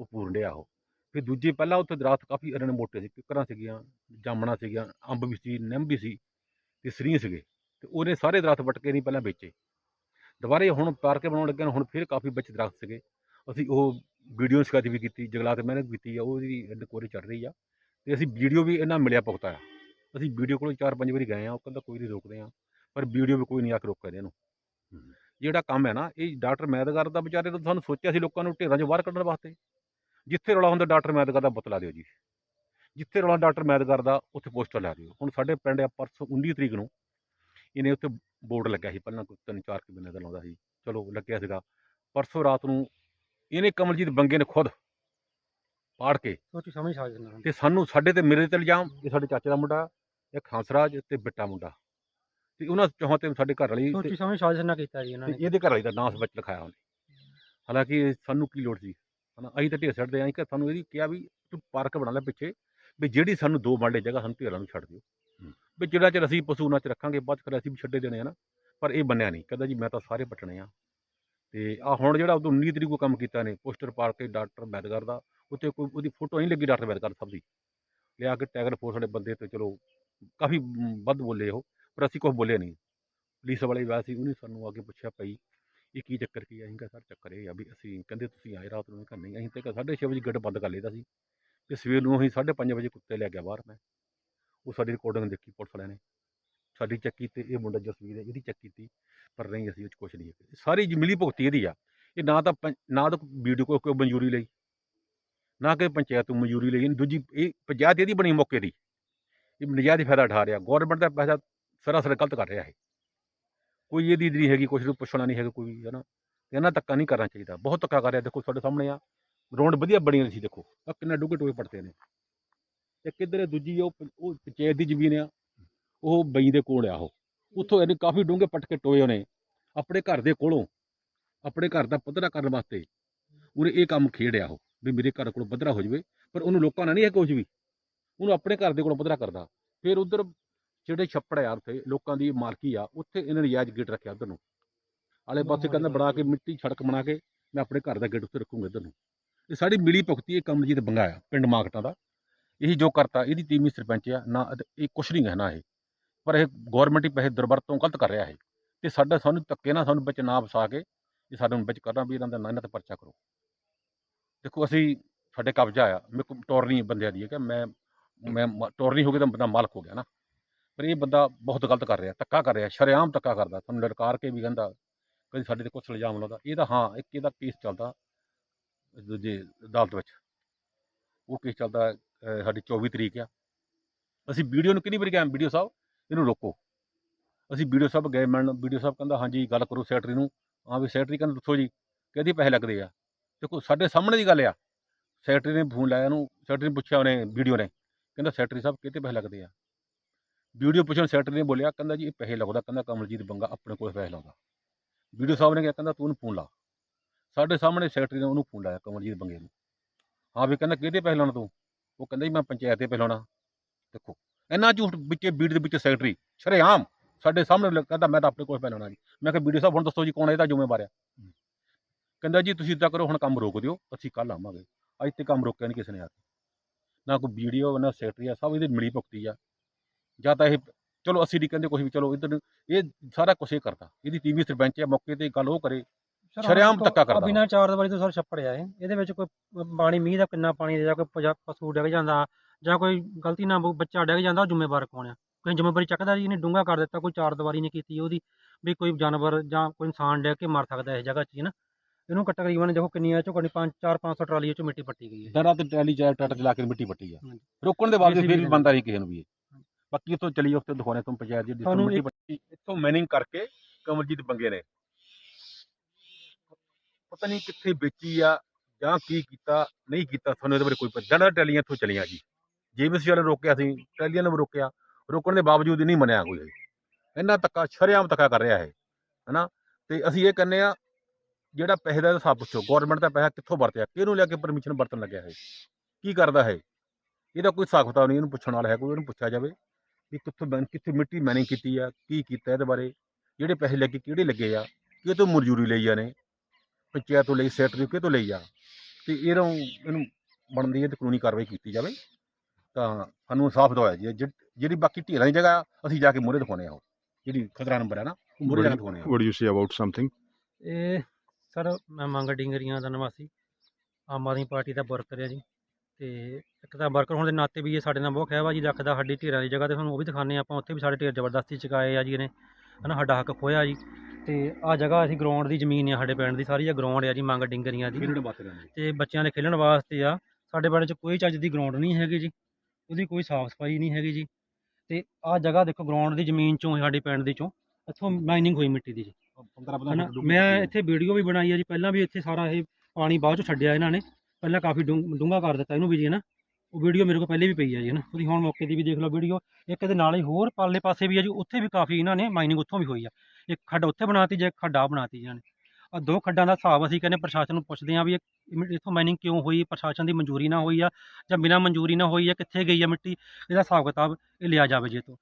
ਉਹ ਪੂਰਨ ਡਿਆ ਉਹ। ਫਿਰ ਦੂਜੀ ਪਹਿਲਾਂ ਉੱਥੇ ਦਰਖਤ ਕਾਫੀ ਅਰਨ ਮੋਟੇ ਸੀ ਕਿਕਰਾਂ ਸੀਗੀਆਂ ਜਾਮਣਾ ਸੀਗੀਆਂ ਅੰਬ ਵੀ ਸੀ ਨਿੰਮ ਵੀ ਸੀ ਤੇ ਸਰੀਂ ਸੀਗੇ ਤੇ ਉਹਨੇ ਸਾਰੇ ਦਰਖਤ ਵੱਟ ਕੇ ਨਹੀਂ ਪਹਿਲਾਂ ਵੇਚੇ। ਦੁਬਾਰੇ ਹੁਣ ਪਾਰਕ ਬਣਾਉਣ ਲੱਗੇ ਹੁਣ ਫਿਰ ਕਾਫੀ ਵਿੱਚ ਦਰਖਤ ਸੀਗੇ। ਅਸੀਂ ਉਹ ਵੀਡੀਓ ਸ਼ਿਕਾਇਤ ਵੀ ਕੀਤੀ ਜੰਗਲਾਤ ਮਿਹਨਤ ਕੀਤੀ ਆ ਉਹਦੀ ਇਨਕੁਆਰੀ ਚੱਲ ਰਹੀ ਆ ਤੇ ਅਸੀਂ ਵੀਡੀਓ ਵੀ ਇਹਨਾਂ ਮਿਲਿਆ ਪੁਖਤਾ ਆ ਅਸੀਂ ਵੀਡੀਓ ਕੋਲ ਚਾਰ ਪੰਜ ਵਾਰੀ ਗਏ ਆ ਉਹ ਕਹਿੰਦਾ ਕੋਈ ਨਹੀਂ ਰੋਕਦੇ ਆ ਪਰ ਵੀਡੀਓ ਵੀ ਕੋਈ ਨਹੀਂ ਆ ਕੇ ਰੋਕਿਆ ਇਹਨੂੰ ਜਿਹੜਾ ਕੰਮ ਹੈ ਨਾ ਇਹ ਡਾਕਟਰ ਮੈਦਗਰ ਦਾ ਵਿਚਾਰੇ ਤੋਂ ਸਾਨੂੰ ਸੋਚਿਆ ਸੀ ਲੋਕਾਂ ਨੂੰ ਢੇਰਾਂ 'ਚੋਂ ਬਾਹਰ ਕੱਢਣ ਵਾਸਤੇ। ਜਿੱਥੇ ਰੌਲਾ ਹੁੰਦਾ ਡਾਕਟਰ ਮੈਦਗਰ ਦਾ ਬੁੱਤ ਲਾ ਦਿਓ ਜੀ। ਜਿੱਥੇ ਰੌਲਾ ਡਾਕਟਰ ਮੈਦਗਰ ਦਾ ਉੱਥੇ ਪੋਸਟਰ ਲਾ ਦਿਓ। ਹੁਣ ਸਾਡੇ ਪਿੰਡ ਆ ਪਰਸੋਂ 19 ਤਰੀਕ ਨੂੰ ਇਹਨੇ ਉੱਥੇ ਬੋਰਡ ਲੱਗਿਆ ਸੀ ਪਹਿਲਾਂ ਕੋਈ ਤਿੰਨ ਚਾਰ ਕੁ ਮਹੀਨੇ ਦਾ ਲਾਉਂਦਾ ਸੀ। ਚਲੋ ਲੱਗਿਆ ਸੀਗਾ। ਪਰਸੋਂ ਰਾਤ ਨੂੰ ਇਹਨੇ ਕਮਲਜੀਤ ਬੰਗੇ ਨੇ ਖੁਦ ਪਾੜ ਕੇ ਸੋਚੀ ਸਮਝ ਸਾਜ਼ਿਸ਼ ਨਾਲ ਤੇ ਸਾਨੂੰ ਸਾਡੇ ਤੇ ਮੇਰੇ ਤੇ ਇਲਜ਼ਾਮ ਇਹ ਸਾਡੇ ਚਾਚੇ ਦਾ ਮੁੰਡਾ ਇੱਕ ਹੰਸਰਾਜ ਤੇ ਬਿੱਟਾ ਮੁੰਡਾ। ਤੇ ਉਹਨਾਂ ਚੋਹਾਂ ਤੇ ਸਾਡੇ ਘਰ ਵਾਲੀ ਸੋਚੀ ਸਮਝ ਸਾਜ਼ਿਸ਼ ਨਾਲ ਕੀਤਾ ਜੀ ਇਹਨਾਂ ਨੇ। ਇਹਦੇ ਘਰ ਵਾਲੀ ਦਾ ਨਾਂ ਵਿੱਚ ਲਿਖਾਇਆ ਉਹਨੇ। ਹਾਲਾਂਕਿ ਸਾਨੂੰ ਕੀ ਲੋੜ ਸੀ? ਹਨਾ ਅਸੀਂ ਤਾਂ ਢੇਰ ਛੱਡਦੇ ਆਂ ਕਿ ਸਾਨੂੰ ਇਹਦੀ ਕਿਹਾ ਵੀ ਤੂੰ ਪਾਰਕ ਬਣਾ ਲੈ ਪਿੱਛੇ ਵੀ ਜਿਹੜੀ ਸਾਨੂੰ ਦੋ ਮਰਲੇ ਜਗ੍ਹਾ ਸਾਨੂੰ ਢੇਰਾਂ ਨੂੰ ਛੱਡ ਦਿਓ। ਵੀ ਜਿਹੜਾ ਚਿਰ ਅਸੀਂ ਪਸ਼ੂ ਉਹਨਾਂ ਚ ਰੱਖਾਂਗੇ ਬਾਅਦ ਫਿਰ ਅਸੀਂ ਵੀ ਛੱਡੇ ਦੇਣੇ ਆ ਨਾ ਪਰ ਇਹ ਬੰਨਿਆ ਨਹੀਂ ਕਹਿੰਦਾ ਜੀ ਮੈਂ ਤਾਂ ਸਾਰੇ ਪੱਟਣੇ ਆ। ਤੇ ਆ ਹੁਣ ਜਿਹੜਾ ਉਦੋਂ 19 ਤਰੀਕ ਨੂੰ ਕੰਮ ਕੀਤਾ ਨੇ ਪੋਸਟਰ ਪਾਰ ਕੇ ਡਾਕਟਰ ਬੈਦਗਰ ਦਾ ਉੱਤੇ ਕੋਈ ਉਹਦੀ ਫੋਟੋ ਨਹੀਂ ਲੱਗੀ ਡਾਕਟਰ ਬੈਦਗਰ ਸਾਹਿਬ ਦੀ। ਲਿਆ ਕੇ ਟੈਗਰ ਫੋਰਸ ਵਾਲੇ ਬੰਦੇ ਤੇ ਚਲੋ ਕਾਫੀ ਵੱਧ ਬੋਲੇ ਉਹ ਪਰ ਅਸੀਂ ਕੁਝ ਬੋਲੇ ਨਹੀਂ। ਪੁਲਿਸ ਵਾਲੇ ਵੀ ਆਇਆ ਸੀ ਉਹਨੇ ਸਾਨੂੰ ਆ ਕੇ ਪੁੱਛਿਆ ਭਾਈ ਇਹ ਕੀ ਚੱਕਰ ਕੀ ਆ? ਅਸੀਂ ਕਿਹਾ, ਸਰ, ਚੱਕਰ ਇਹ ਆ ਵੀ ਅਸੀਂ ਕਹਿੰਦੇ ਤੁਸੀਂ ਆਏ ਰਾਤ ਨੂੰ ਘਰ ਨਹੀਂ, ਅਸੀਂ ਤੇ ਕਿਹਾ, ਸਾਢੇ ਛੇ ਵਜੇ ਗੇਟ ਬੰਦ ਕਰ ਲਈਦਾ ਸੀ ਤੇ ਸਵੇਰ ਨੂੰ ਅਸੀਂ 5:30 ਵਜੇ ਕੁੱਤੇ ਲੈ ਗਿਆ ਬਾਹਰ ਮੈਂ। ਉਹ ਸਾਡੀ ਰਿਕਾਰਡਿੰਗ ਦੇਖੀ ਪੁਲਿਸ ਵਾਲਿਆਂ ਨੇ। ਸਾਡੀ ਚੈੱਕ ਕੀਤੀ, ਇਹ ਮੁੰਡਾ ਜਸਵੀਰ ਹੈ, ਇਹਦੀ ਚੈੱਕ ਕੀਤੀ, ਪਰ ਨਹੀਂ, ਅਸੀਂ ਉਹ 'ਚ ਕੁਛ ਨਹੀਂ ਹੈ ਸਾਰੀ ਮਿਲੀ ਭੁਗਤੀ ਇਹਦੀ ਆ। ਇਹ ਨਾ ਤਾਂ ਪੰ- ਨਾ ਤਾਂ ਵੀਡੀਓ ਕੋਈ ਕੋਈ ਮਨਜ਼ੂਰੀ ਲਈ, ਨਾ ਕਿ ਪੰਚਾਇਤ ਤੋਂ ਮਨਜ਼ੂਰੀ ਲਈ ਦੂਜੀ, ਇਹ ਪੰਚਾਇਤ ਇਹਦੀ ਬਣੀ ਮੌਕੇ ਦੀ। ਇਹ ਨਜਾਇਜ਼ ਫਾਇਦਾ ਉਠਾ ਰਿਹਾ। ਗਵਰਨਮੈਂਟ ਦਾ ਪੈਸਾ ਸਰਾਸਰ ਗਲਤ ਕਰ ਰਿਹਾ ਹੈ ਕੋਈ ਇਹਦੀ ਨਹੀਂ ਹੈਗੀ, ਕੁਛ ਨੂੰ ਪੁੱਛਣਾ ਨਹੀਂ ਹੈਗਾ ਕੋਈ ਵੀ ਹੈ ਨਾ ਇਹਨਾਂ ਧੱਕਾ ਨਹੀਂ ਕਰਨਾ ਚਾਹੀਦਾ। ਬਹੁਤ ਧੱਕਾ ਕਰ ਰਿਹਾ। ਦੇਖੋ, ਤੁਹਾਡੇ ਸਾਹਮਣੇ ਆ। ਗਰਾਊਂਡ ਵਧੀਆ ਬਣੀ ਸੀ, ਦੇਖੋ। ਆ ਕਿੰਨਾ ਡੂੰਘੇ ਟੋਏ ਪੜਤੇ ਨੇ। ਤੇ ਕਿੱਧਰ ਇਹ ਦੂਜੀ, ਉਹ ਉਹ ਪੰਚਾਇਤ ਦੀ ਜ਼ਮੀਨ ਆ। ਉਹ ਬਈ ਦੇ ਕੋਲ ਆ, ਉਹ। ਉੱਥੋਂ ਇਹਨੇ ਕਾਫੀ ਡੂੰਘੇ ਪੱਟ ਕੇ ਟੋਏ ਉਹਨੇ ਆਪਣੇ ਘਰ ਦੇ ਕੋਲੋਂ, ਆਪਣੇ ਘਰ ਦਾ ਪੱਧਰਾ ਕਰਨ ਵਾਸਤੇ ਉਹਨੇ ਇਹ ਕੰਮ ਖੇੜਿਆ ਉਹ। ਵੀ ਮੇਰੇ ਘਰ ਕੋਲ ਪੱਧਰਾ ਹੋ ਜਾਵੇ। ਪਰ ਉਹਨੂੰ ਲੋਕਾਂ ਨਾਲ ਨਹੀਂ ਹੈ ਕੁਝ ਵੀ। ਉਹਨੂੰ ਆਪਣੇ ਘਰ ਦੇ ਕੋਲੋਂ ਪੱਧਰਾ ਕਰਦਾ। ਫਿਰ ਉਧਰ ਜਿਹੜੇ ਛੱਪੜ ਆ ਉੱਥੇ ਲੋਕਾਂ ਦੀ ਮਾਲਕੀ ਆ ਉੱਥੇ ਇਹਨਾਂ ਨੇ ਯਾਜ ਗੇਟ ਰੱਖਿਆ ਉਧਰ ਨੂੰ। ਆਲੇ ਪਾਸੇ ਕਹਿੰਦਾ ਬਣਾ ਕੇ ਮਿੱਟੀ ਸੜਕ ਬਣਾ ਕੇ ਮੈਂ ਆਪਣੇ ਘਰ ਦਾ ਗੇਟ ਉੱਤੇ ਰੱਖੂੰਗਾ ਇੱਧਰ ਨੂੰ। ਇਹ ਸਾਡੀ ਮਿਲੀ ਭੁਗਤੀ ਇਹ ਕਮਲਜੀਤ ਬੰਗਾ ਆ ਪਿੰਡ ਮਾਕਟਾਂ ਦਾ। ਇਹੀ ਜੋ ਕਰਤਾ ਇਹਦੀ ਟੀਮੀ ਸਰਪੰਚ ਆ ਨਾ ਇਹ ਕੁਛ ਨਹੀਂ ਨਾ ਇਹ। ਪਰ ਇਹ ਗਵਰਨਮੈਂਟ ਹੀ ਪੈਸੇ ਦੁਰਵਰਤੋਂ ਗਲਤ ਕਰ ਰਿਹਾ ਹੈ ਤੇ ਸਾਡਾ ਸਾਨੂੰ ਧੱਕੇ ਨਾਲ ਸਾਨੂੰ ਵਿੱਚ ਨਾ ਫਸਾ ਕੇ ਇਹ ਸਾਨੂੰ ਵਿੱਚ ਕਰਨਾ ਵੀ ਇਹਨਾਂ ਦਾ ਨਾ ਇਹਨਾਂ ਤੇ ਪਰਚਾ ਕਰੋ। ਦੇਖੋ ਅਸੀਂ ਸਾਡੇ ਕਬਜ਼ਾ ਆ ਮੇਰੇ ਕੋਲ ਟੋਰਨੀ ਬੰਦਿਆਂ ਦੀ ਹੈ? ਕਿ ਮੈਂ ਮੈਂ ਟੋਰਨੀ ਹੋ ਗਈ ਤਾਂ ਬੰਦਾ ਮਾਲਕ ਹੋ ਗਿਆ ਨਾ। ਪਰ ਇਹ ਬੰਦਾ ਬਹੁਤ ਗਲਤ ਕਰ ਰਿਹਾ, ਧੱਕਾ ਕਰ ਰਿਹਾ, ਸ਼ਰੇਆਮ ਧੱਕਾ ਕਰਦਾ, ਤੁਹਾਨੂੰ ਲੜਕਾਰ ਕੇ ਵੀ ਕਹਿੰਦਾ, ਕਦੀ ਸਾਡੇ ਤੇ ਕੁਛ ਇਲਜ਼ਾਮ ਲਾਉਂਦਾ ਇਹਦਾ ਹਾਂ, ਇੱਕ ਇਹਦਾ ਕੇਸ ਚੱਲਦਾ ਦੂਜੇ ਅਦਾਲਤ ਵਿੱਚ। ਉਹ ਕੇਸ ਚੱਲਦਾ ਸਾਡੀ 24 ਤਰੀਕ ਆ। ਅਸੀਂ ਵੀਡੀਓ ਨੂੰ ਕਿੰਨੀ ਵਾਰੀ ਕਿਹਾ, ਵੀਡੀਓ ਸਾਹਿਬ, ਇਹਨੂੰ ਰੋਕੋ। ਅਸੀਂ ਵੀਡੀਓ ਸਾਹਿਬ ਗਏ ਮਿਲਣ, ਵੀਡੀਓ ਸਾਹਿਬ ਕਹਿੰਦਾ, ਹਾਂਜੀ, ਗੱਲ ਕਰੋ ਸੈਕਟਰੀ ਨੂੰ। ਹਾਂ ਵੀ ਸੈਕਟਰੀ ਕਹਿੰਦਾ, ਦੱਸੋ ਜੀ, ਕਿਹਦੇ ਪੈਸੇ ਲੱਗਦੇ ਆ? ਦੇਖੋ, ਸਾਡੇ ਸਾਹਮਣੇ ਦੀ ਗੱਲ ਆ। ਸੈਕਟਰੀ ਨੇ ਫੋਨ ਲਾਇਆ ਉਹਨੂੰ, ਸੈਕਟਰੀ ਨੇ ਪੁੱਛਿਆ ਉਹਨੇ, ਵੀਡੀਓ ਨੇ। ਕਹਿੰਦਾ, ਸੈਕਟਰੀ ਸਾਹਿਬ, ਕਿਹਦੇ ਪੈਸੇ ਲੱਗਦੇ ਆ? ਵੀਡੀਓ ਪੁੱਛਣ ਸੈਕਟਰੀ ਨੇ ਬੋਲਿਆ, ਕਹਿੰਦਾ ਜੀ ਇਹ ਪੈਸੇ ਲੱਗਦਾ, ਕਹਿੰਦਾ ਕਮਲਜੀਤ ਬੰਗਾ ਆਪਣੇ ਕੋਲ ਪੈਸੇ ਲਾਉਂਦਾ। ਵੀਡੀਓ ਸਾਹਿਬ ਨੇ ਕਿਹਾ, ਕਹਿੰਦਾ ਤੂੰ ਉਹਨੂੰ ਫੋਨ ਲਾ। ਸਾਡੇ ਸਾਹਮਣੇ ਸੈਕਟਰੀ ਨੇ ਉਹਨੂੰ ਫੋਨ ਲਾਇਆ, ਕਮਲਜੀਤ ਬੰਗੇ ਨੂੰ। ਹਾਂ ਵੀ ਕਹਿੰਦਾ ਕਿਹਦੇ ਪੈਸੇ ਲਾਉਣਾ ਤੂੰ? ਉਹ ਕਹਿੰਦਾ ਜੀ ਮੈਂ ਪੰਚਾਇਤ ਦੇ ਪੈਸੇ ਲਾਉਣਾ। ਦੇਖੋ, ਇੰਨਾ ਝੂਠ ਵਿੱਚ ਵੀਡੀਓ ਦੇ ਵਿੱਚ ਸੈਕਟਰੀ, ਸ਼ਰੇਆਮ ਸਾਡੇ ਸਾਹਮਣੇ ਕਹਿੰਦਾ ਮੈਂ ਤਾਂ ਆਪਣੇ ਕੋਲ ਪੈਸੇ ਲਾਉਣਾ ਜੀ। ਮੈਂ ਕਿਹਾ ਵੀਡੀਓ ਸਾਹਿਬ ਹੁਣ ਦੱਸੋ ਜੀ ਕੌਣ ਇਹਦਾ ਜ਼ਿੰਮੇਵਾਰ ਆ। ਕਹਿੰਦਾ ਜੀ ਤੁਸੀਂ ਇੱਦਾਂ ਕਰੋ ਹੁਣ ਕੰਮ ਰੋਕ ਦਿਓ, ਅਸੀਂ ਕੱਲ ਆਵਾਂਗੇ। ਅੱਜ ਤੇ ਕੰਮ ਰੋਕਿਆ ਨਹੀਂ ਕਿਸੇ ਨੇ ਆ ਕੇ। ਨਾ ਕੋਈ ਵੀਡੀਓ, ਨਾ ਸੈਕਟਰੀ ਆ, ਸਭ ਇਹਦੀ ਮਿਲੀ ਭੁਗਤੀ ਆ। ਜਾਂ ਤਾਂ ਇਹ ਚਲੋ ਅਸੀਂ ਨਹੀਂ ਕਹਿੰਦੇ ਕੁਛ ਵੀ ਚਲੋ ਇੱਧਰ ਇਹ ਸਾਰਾ ਕੁਛ ਇਹ ਕਰਦਾ। ਇਹਦੀ ਟੀਵੀ ਸਰਪੰਚ ਆ ਮੌਕੇ ਤੇ ਗੱਲ ਉਹ ਕਰੇ। ਸ਼ਰੇਆਮ ਧੱਕਾ ਕਰਦਾ ਬਿਨਾਂ ਚਾਰ ਦੀਵਾਰੀ ਤੋਂ ਸਰ ਛੱਪੜਿਆ ਹੈ ਇਹਦੇ ਵਿੱਚ ਕੋਈ ਪਾਣੀ ਮੀਂਹ ਦਾ ਕਿੰਨਾ ਪਾਣੀ ਜਾਂ ਕੋਈ ਪਸ਼ੂ ਡਿੱਗ ਜਾਂਦਾ ਜਾਂ ਕੋਈ ਗਲਤੀ ਨਾਲ ਬੱਚਾ ਡਿੱਗ ਜਾਂਦਾ ਉਹ ਜ਼ਿੰਮੇਵਾਰ ਕੌਣ ਆ? ਕੋਈ ਜ਼ਿੰਮੇਵਾਰੀ ਚੱਕਦਾ ਜੀ ਇਹਨੇ ਡੂੰਘਾ ਕਰ ਦਿੱਤਾ ਕੋਈ ਚਾਰ ਦੀਵਾਰੀ ਨਹੀਂ ਕੀਤੀ ਉਹਦੀ ਵੀ ਕੋਈ ਜਾਨਵਰ ਜਾਂ ਕੋਈ ਇਨਸਾਨ ਡਿੱਗ ਕੇ ਮਰ ਸਕਦਾ ਇਸ ਜਗ੍ਹਾ 'ਚ ਹੀ ਨਾ ਇਹਨੂੰ ਘੱਟ ਤਕਰੀਬਨ ਦੇਖੋ ਕਿੰਨੀਆਂ ਘੱਟ ਪੰਜ ਚਾਰ 500 ਟਰਾਲੀ ਚੋਂ ਮਿੱਟੀ ਪੱਟੀ ਗਈ ਹੈ। ਦਰਾਂ ਤੇ ਟੈਲੀ ਚਾਰ ਟੱਟ ਚਲਾ ਕੇ ਮਿੱਟੀ ਪੱਟੀ ਆ। ਰੋਕਣ ਦੇ ਬਾਵਜੂਦ ਫਿਰ ਵੀ ਬੰਦਾ ਨਹੀਂ ਕਿਸੇ ਨੂੰ ਵੀ ਬਾਕੀ ਇੱਥੋਂ ਚਲੀ ਉੱਥੇ ਦਿਖਾਉਣੇ ਤੋਂ ਪੰਚਾਇਤ ਜੀ ਜਿੱਥੋਂ ਤੁਹਾਨੂੰ ਮਿੱਟੀ ਇੱਕ- ਪੱਟੀ ਇੱਥੋਂ ਮੈਨਿੰਗ ਕਰਕੇ ਕਮਲਜੀਤ ਬੰਗੇ ਨੇ। ਪਤਾ ਨਹੀਂ ਕਿੱਥੇ ਵੇਚੀ ਆ ਜਾਂ ਕੀ ਕੀਤਾ ਨਹੀਂ ਕੀਤਾ ਸਾਨੂੰ ਇਹਦੇ ਬਾਰੇ ਕੋਈ ਪਤਾ। ਜਣਾ ਟੈਲੀਆਂ ਇੱਥੋਂ ਚਲੀਆਂ ਜੀ। ਜੀਬੀਸੀ ਵਾਲੇ ਨੇ ਰੋਕਿਆ ਸੀ ਟੈਲੀਆਂ ਨੇ ਰੋਕਿਆ। ਰੋਕਣ ਦੇ ਬਾਵਜੂਦ ਨਹੀਂ ਮੰਨਿਆ ਕੋਈ ਇਹ। ਇੰਨਾ ਧੱਕਾ ਸ਼ਰੇਆਮ ਧੱਕਾ ਕਰ ਰਿਹਾ ਹੈ ਹਨਾ? ਤੇ ਅਸੀਂ ਇਹ ਕਹਿੰਦੇ ਆ ਜਿਹੜਾ ਪੈਸੇ ਦਾ ਹਿਸਾਬ ਪੁੱਛੋ ਗਵਰਨਮੈਂਟ ਦਾ ਪੈਸਾ ਕਿੱਥੋਂ ਵਰਤਿਆ? ਕਿਹਨੂੰ ਲੈ ਕੇ ਪਰਮਿਸ਼ਨ ਵਰਤਣ ਲੱਗਿਆ ਹੈ ਕੀ ਕਰਦਾ ਹੈ ਇਹਦਾ ਕੋਈ ਕਿਤਾਬ ਨਹੀਂ ਇਹਨੂੰ ਪੁੱਛਣ ਵਾਲਾ ਹੈ ਕੋਈ ਇਹਨੂੰ ਪੁੱਛਿਆ ਜਾਵੇ। ਵੀ ਕਿੱਥੋਂ ਬੈਨ ਕਿੱਥੇ ਮਿੱਟੀ ਮੈਨਿੰਗ ਕੀਤੀ ਆ ਕੀ ਕੀਤਾ ਇਹਦੇ ਬਾਰੇ ਜਿਹੜੇ ਪੈਸੇ ਲੱਗੇ ਕਿਹੜੇ ਲੱਗੇ ਆ ਕਿਹ ਤੋਂ ਮਨਜ਼ੂਰੀ ਲਈ ਆ ਨੇ ਪੰਚਾਇਤ ਤੋਂ ਲਈ ਸੈਕਟਰੀ ਕਿਹ ਤੋਂ ਲਈ ਆ ਤੇ ਇਹਨੂੰ ਇਹਨੂੰ ਬਣਦੀ ਹੈ ਤੇ ਕਾਨੂੰਨੀ ਕਾਰਵਾਈ ਕੀਤੀ ਜਾਵੇ ਤਾਂ ਸਾਨੂੰ ਇਨਸਾਫ ਦਵਾਇਆ ਜੀ ਜਿ- ਜਿਹੜੀ ਬਾਕੀ ਢੇਰਾਂ ਦੀ ਜਗ੍ਹਾ ਅਸੀਂ ਜਾ ਕੇ ਮੋਰੇ ਦਿਖਾਉਣੇ ਆ ਉਹ ਜਿਹੜੀ ਖਤਰਾ ਨੰਬਰ ਹੈ ਨਾ ਮੋਰੇ ਜਾ ਕੇ ਦਿਖਾਉਣੇ ਆ do you say about something? ਇਹ ਸਰ ਮੈਂ ਮੰਗ ਡਿੰਗਰੀਆਂ ਦਾ ਨਿਵਾਸੀ ਆਮ ਆਦਮੀ ਪਾਰਟੀ ਦਾ ਵਰਕਰ ਹੈ ਜੀ। ਤੇ ਇੱਕ ਤਾਂ ਵਰਕਰ ਹੋਣ ਦੇ ਨਾਤੇ ਵੀ ਇਹ ਸਾਡੇ ਨਾਲ ਬਹੁਤ ਖਹਿਵਾ ਜੀ ਰੱਖਦਾ ਸਾਡੀ ਢੇਰਾਂ ਦੀ ਜਗ੍ਹਾ ਤੇ ਤੁਹਾਨੂੰ ਉਹ ਵੀ ਦਿਖਾਉਂਦੇ ਹਾਂ ਆਪਾਂ ਉੱਥੇ ਵੀ ਸਾਡੇ ਢੇਰ ਜ਼ਬਰਦਸਤੀ ਚੁਕਾਏ ਆ ਜੀ ਇਹਨੇ ਹਨਾ ਸਾਡਾ ਹੱਕ ਖੋਇਆ ਜੀ। ਤੇ ਆ ਜਗ੍ਹਾ ਅਸੀਂ ਗਰਾਊਂਡ ਦੀ ਜ਼ਮੀਨ ਆ ਸਾਡੇ ਪਿੰਡ ਦੀ ਸਾਰੀ ਆ ਗਰਾਊਂਡ ਆ ਜੀ ਮੰਗ ਡਿੰਗਰੀਆਂ ਦੀ। ਤੇ ਬੱਚਿਆਂ ਦੇ ਖੇਡਣ ਵਾਸਤੇ ਆ ਸਾਡੇ ਪਿੰਡ 'ਚ ਕੋਈ ਚੱਜ ਦੀ ਗਰਾਊਂਡ ਨਹੀਂ ਹੈਗੀ ਜੀ ਉਹਦੀ ਕੋਈ ਸਾਫ਼ ਸਫ਼ਾਈ ਨਹੀਂ ਹੈਗੀ ਜੀ। ਤੇ ਆ ਜਗ੍ਹਾ ਦੇਖੋ ਗਰਾਊਂਡ ਦੀ ਜ਼ਮੀਨ ਚੋਂ ਸਾਡੇ ਪਿੰਡ ਦੀ ਚੋਂ ਇੱਥੋਂ ਮਾਈਨਿੰਗ ਹੋਈ ਮਿੱਟੀ ਦੀ ਜੀ। 15 ਹਨਾ ਮੈਂ ਇੱਥੇ ਵੀਡੀਓ ਵੀ ਬਣਾਈ ਆ ਜੀ ਪਹਿਲਾਂ ਵੀ ਇੱਥੇ ਸਾਰਾ ਇਹ ਪਾਣੀ ਬਾਅਦ ਚ ਛੱਡਿਆ ਇਹਨਾਂ ਨੇ। ਪਹਿਲਾਂ ਕਾਫੀ ਡੂੰਘਾ ਕਰ ਦਿੱਤਾ ਇਹਨੂੰ ਵੀ ਜੀ ਨਾ ਉਹ ਵੀਡੀਓ ਮੇਰੇ ਕੋਲ ਪਹਿਲੇ ਵੀ ਪਈ ਆ ਜੀ ਨਾ ਤੁਸੀਂ ਹੁਣ ਮੌਕੇ ਦੀ ਵੀ ਦੇਖ ਲਓ ਵੀਡੀਓ। ਇੱਕ ਇਹਦੇ ਨਾਲ ਹੀ ਹੋਰ ਪਾਲੇ ਪਾਸੇ ਵੀ ਆ ਜੀ, ਉੱਥੇ ਵੀ ਕਾਫੀ ਇਹਨਾਂ ਨੇ ਮਾਈਨਿੰਗ ਉੱਥੋਂ ਵੀ ਹੋਈ ਆ। ਇੱਕ ਖੱਡ ਉੱਥੇ ਬਣਾਤੀ, ਜੇ ਇੱਕ ਖੱਡ ਆਹ ਬਣਾਤੀ ਜੀ ਇਹਨਾਂ ਨੇ। ਆ ਦੋ ਖੱਡਾਂ ਦਾ ਹਿਸਾਬ ਅਸੀਂ ਕਹਿੰਦੇ ਪ੍ਰਸ਼ਾਸਨ ਨੂੰ ਪੁੱਛਦੇ ਆ ਵੀ ਇਹ ਇੱਥੋਂ ਮਾਈਨਿੰਗ ਕਿਉਂ ਹੋਈ? ਪ੍ਰਸ਼ਾਸਨ ਦੀ ਮਨਜ਼ੂਰੀ ਨਾ ਹੋਈ ਆ ਜਾਂ ਬਿਨਾਂ ਮਨਜ਼ੂਰੀ ਨਾ ਹੋਈ ਆ, ਕਿੱਥੇ ਗਈ ਆ ਮਿੱਟੀ? ਇਹਦਾ ਹਿਸਾਬ ਕਿਤਾਬ ਇਹ ਲਿਆ ਜਾਵੇ ਜੇ ਤੋਂ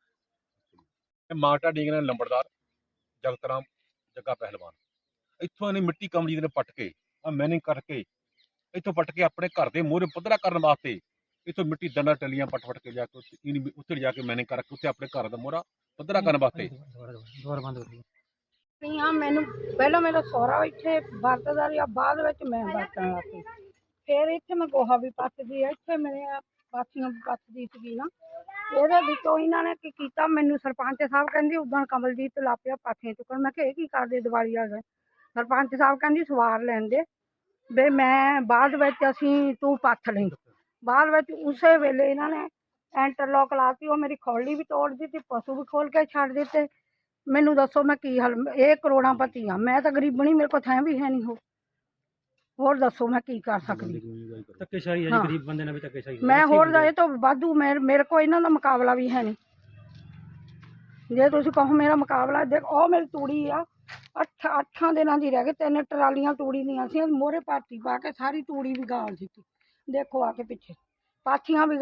ਮਾਟਾ ਡੀਂਗਰਾ ਲੰਬੜਦਾਰ, ਜਗਤਰਾਮ ਜੱਗਾ ਪਹਿਲਵਾਨ। ਇੱਥੋਂ ਇਹਨੇ ਮਿੱਟੀ ਕਮਲੀ ਨੇ ਪੱਟ ਕੇ ਆ ਮੈਨਿੰਗ ਕਰਕੇ ਇੱਥੋਂ ਪੱਟ ਕੇ ਆਪਣੇ ਘਰ ਦੇ ਮੂਹਰੇ ਪੱਧਰਾ ਕਰਨ ਵਾਸਤੇ ਇੱਥੋਂ ਮਿੱਟੀ ਦੰਡਾ ਟੱਲੀਆਂ ਪੱਟ ਪੱਟ ਕੇ ਜਾ ਕੇ ਉੱਥੇ ਉੱਥੇ ਜਾ ਕੇ ਮੈਨਿੰਗ ਕਰਕੇ ਉੱਥੇ ਆਪਣੇ ਘਰ ਦਾ ਮੂਹਰਾ ਪੱਧਰਾ ਕਰਨ ਵਾਸਤੇ। ਦੁਬਾਰਾ ਬੰਦ ਹੋ ਗਈ ਨਹੀਂ ਹਾਂ ਮੈਨੂੰ ਪਹਿਲਾਂ ਮੇਰਾ ਸਹੁਰਾ ਇੱਥੇ ਵਰਤਦਾ ਰਿਹਾ, ਬਾਅਦ ਵਿੱਚ ਮੈਂ ਵਰਤਣ ਲੱਗ ਫਿਰ ਇੱਥੇ ਮੈਂ ਗੋਹਾ ਵੀ ਪੱਟਦੀ ਆ, ਇੱਥੇ ਮੇਰੇ ਪਾਥੀਆਂ ਪੱਟਦੀ ਸੀਗੀ ਨਾ। ਇਹਦੇ ਵਿੱਚੋਂ ਇਹਨਾਂ ਨੇ ਕੀ ਕੀਤਾ, ਮੈਨੂੰ ਸਰਪੰਚ ਸਾਹਿਬ ਕਹਿੰਦੀ, ਉਦੋਂ ਕਮਲਜੀਤ ਲਾਪਿਆ ਪਾਥੀਆਂ ਚੁੱਕਣ। ਮੈਂ ਕਿਹਾ, ਇਹ ਕੀ ਕਰਦੇ ਦੀਵਾਲੀ ਆ ਸਰਪੰਚ ਸਾਹਿਬ ਕਹਿੰਦੀ, ਸਵਾਰ ਲੈਣ ਦੇ। ਵੀ ਮੈਂ ਬਾਅਦ ਵਿੱਚ ਅਸੀਂ ਤੂੰ ਪੱਥ ਲਈ। ਬਾਅਦ ਵਿੱਚ ਉਸੇ ਵੇਲੇ ਇਹਨਾਂ ਨੇ ਇੰਟਰਲੋਕ ਲਾਤੀ ਉਹ ਮੇਰੀ ਖੋਲੀ ਵੀ ਤੋੜ ਦਿੱਤੀ ਪਸ਼ੂ ਵੀ ਖੋਲ ਕੇ ਛੱਡ ਦਿੱਤੇ। ਮੈਨੂੰ ਦੱਸੋ ਮੈਂ ਕੀ ਹੱਲ ਇਹ ਕਰੋੜਾਂ ਪਤੀ ਆ ਮੈਂ ਤਾਂ ਗਰੀਬਣੀ ਮੇਰੇ ਕੋਲ ਥੈਂ ਵੀ ਹੈ ਨਹੀਂ ਹੋ ਹੋਰ ਦੱਸੋ ਮੈਂ ਕੀ ਕਰ ਸਕਦੀ? ਧੱਕੇਸ਼ਾਹੀ ਹੈ। ਜੀ ਗਰੀਬ ਬੰਦੇ ਨਾਲ ਵੀ ਧੱਕੇਸ਼ਾਹੀ ਮੈਂ ਹੋਰ ਦਾ ਇਹ ਤੋਂ ਵਾਧੂ ਮੇਰੇ ਮੇਰੇ ਕੋਲ ਇਹਨਾਂ ਦਾ ਮੁਕਾਬਲਾ ਵੀ ਹੈ ਨਹੀਂ ਜੇ ਤੁਸੀਂ ਕਹੋ ਮੇਰਾ ਮੁਕਾਬਲਾ ਦੇਖ ਉਹ ਮੇਰੀ ਤੂੜੀ ਆ ਅੱਠ, ਅੱਠਾਂ ਦਿਨਾਂ ਦੀ ਰਹਿ ਗਈ, ਤਿੰਨ ਟਰਾਲੀਆਂ ਤੂੜੀ ਦੀਆਂ ਸੀ, ਮੋਹਰੇ ਪਾਤੀ ਪਾ ਕੇ ਸਾਰੀ ਤੂੜੀ ਵੀ ਦਿੱਤੀ। ਦੇਖੋ ਆ ਕੇ ਪਿੱਛੇ, ਪਾਥੀਆਂ ਵੀ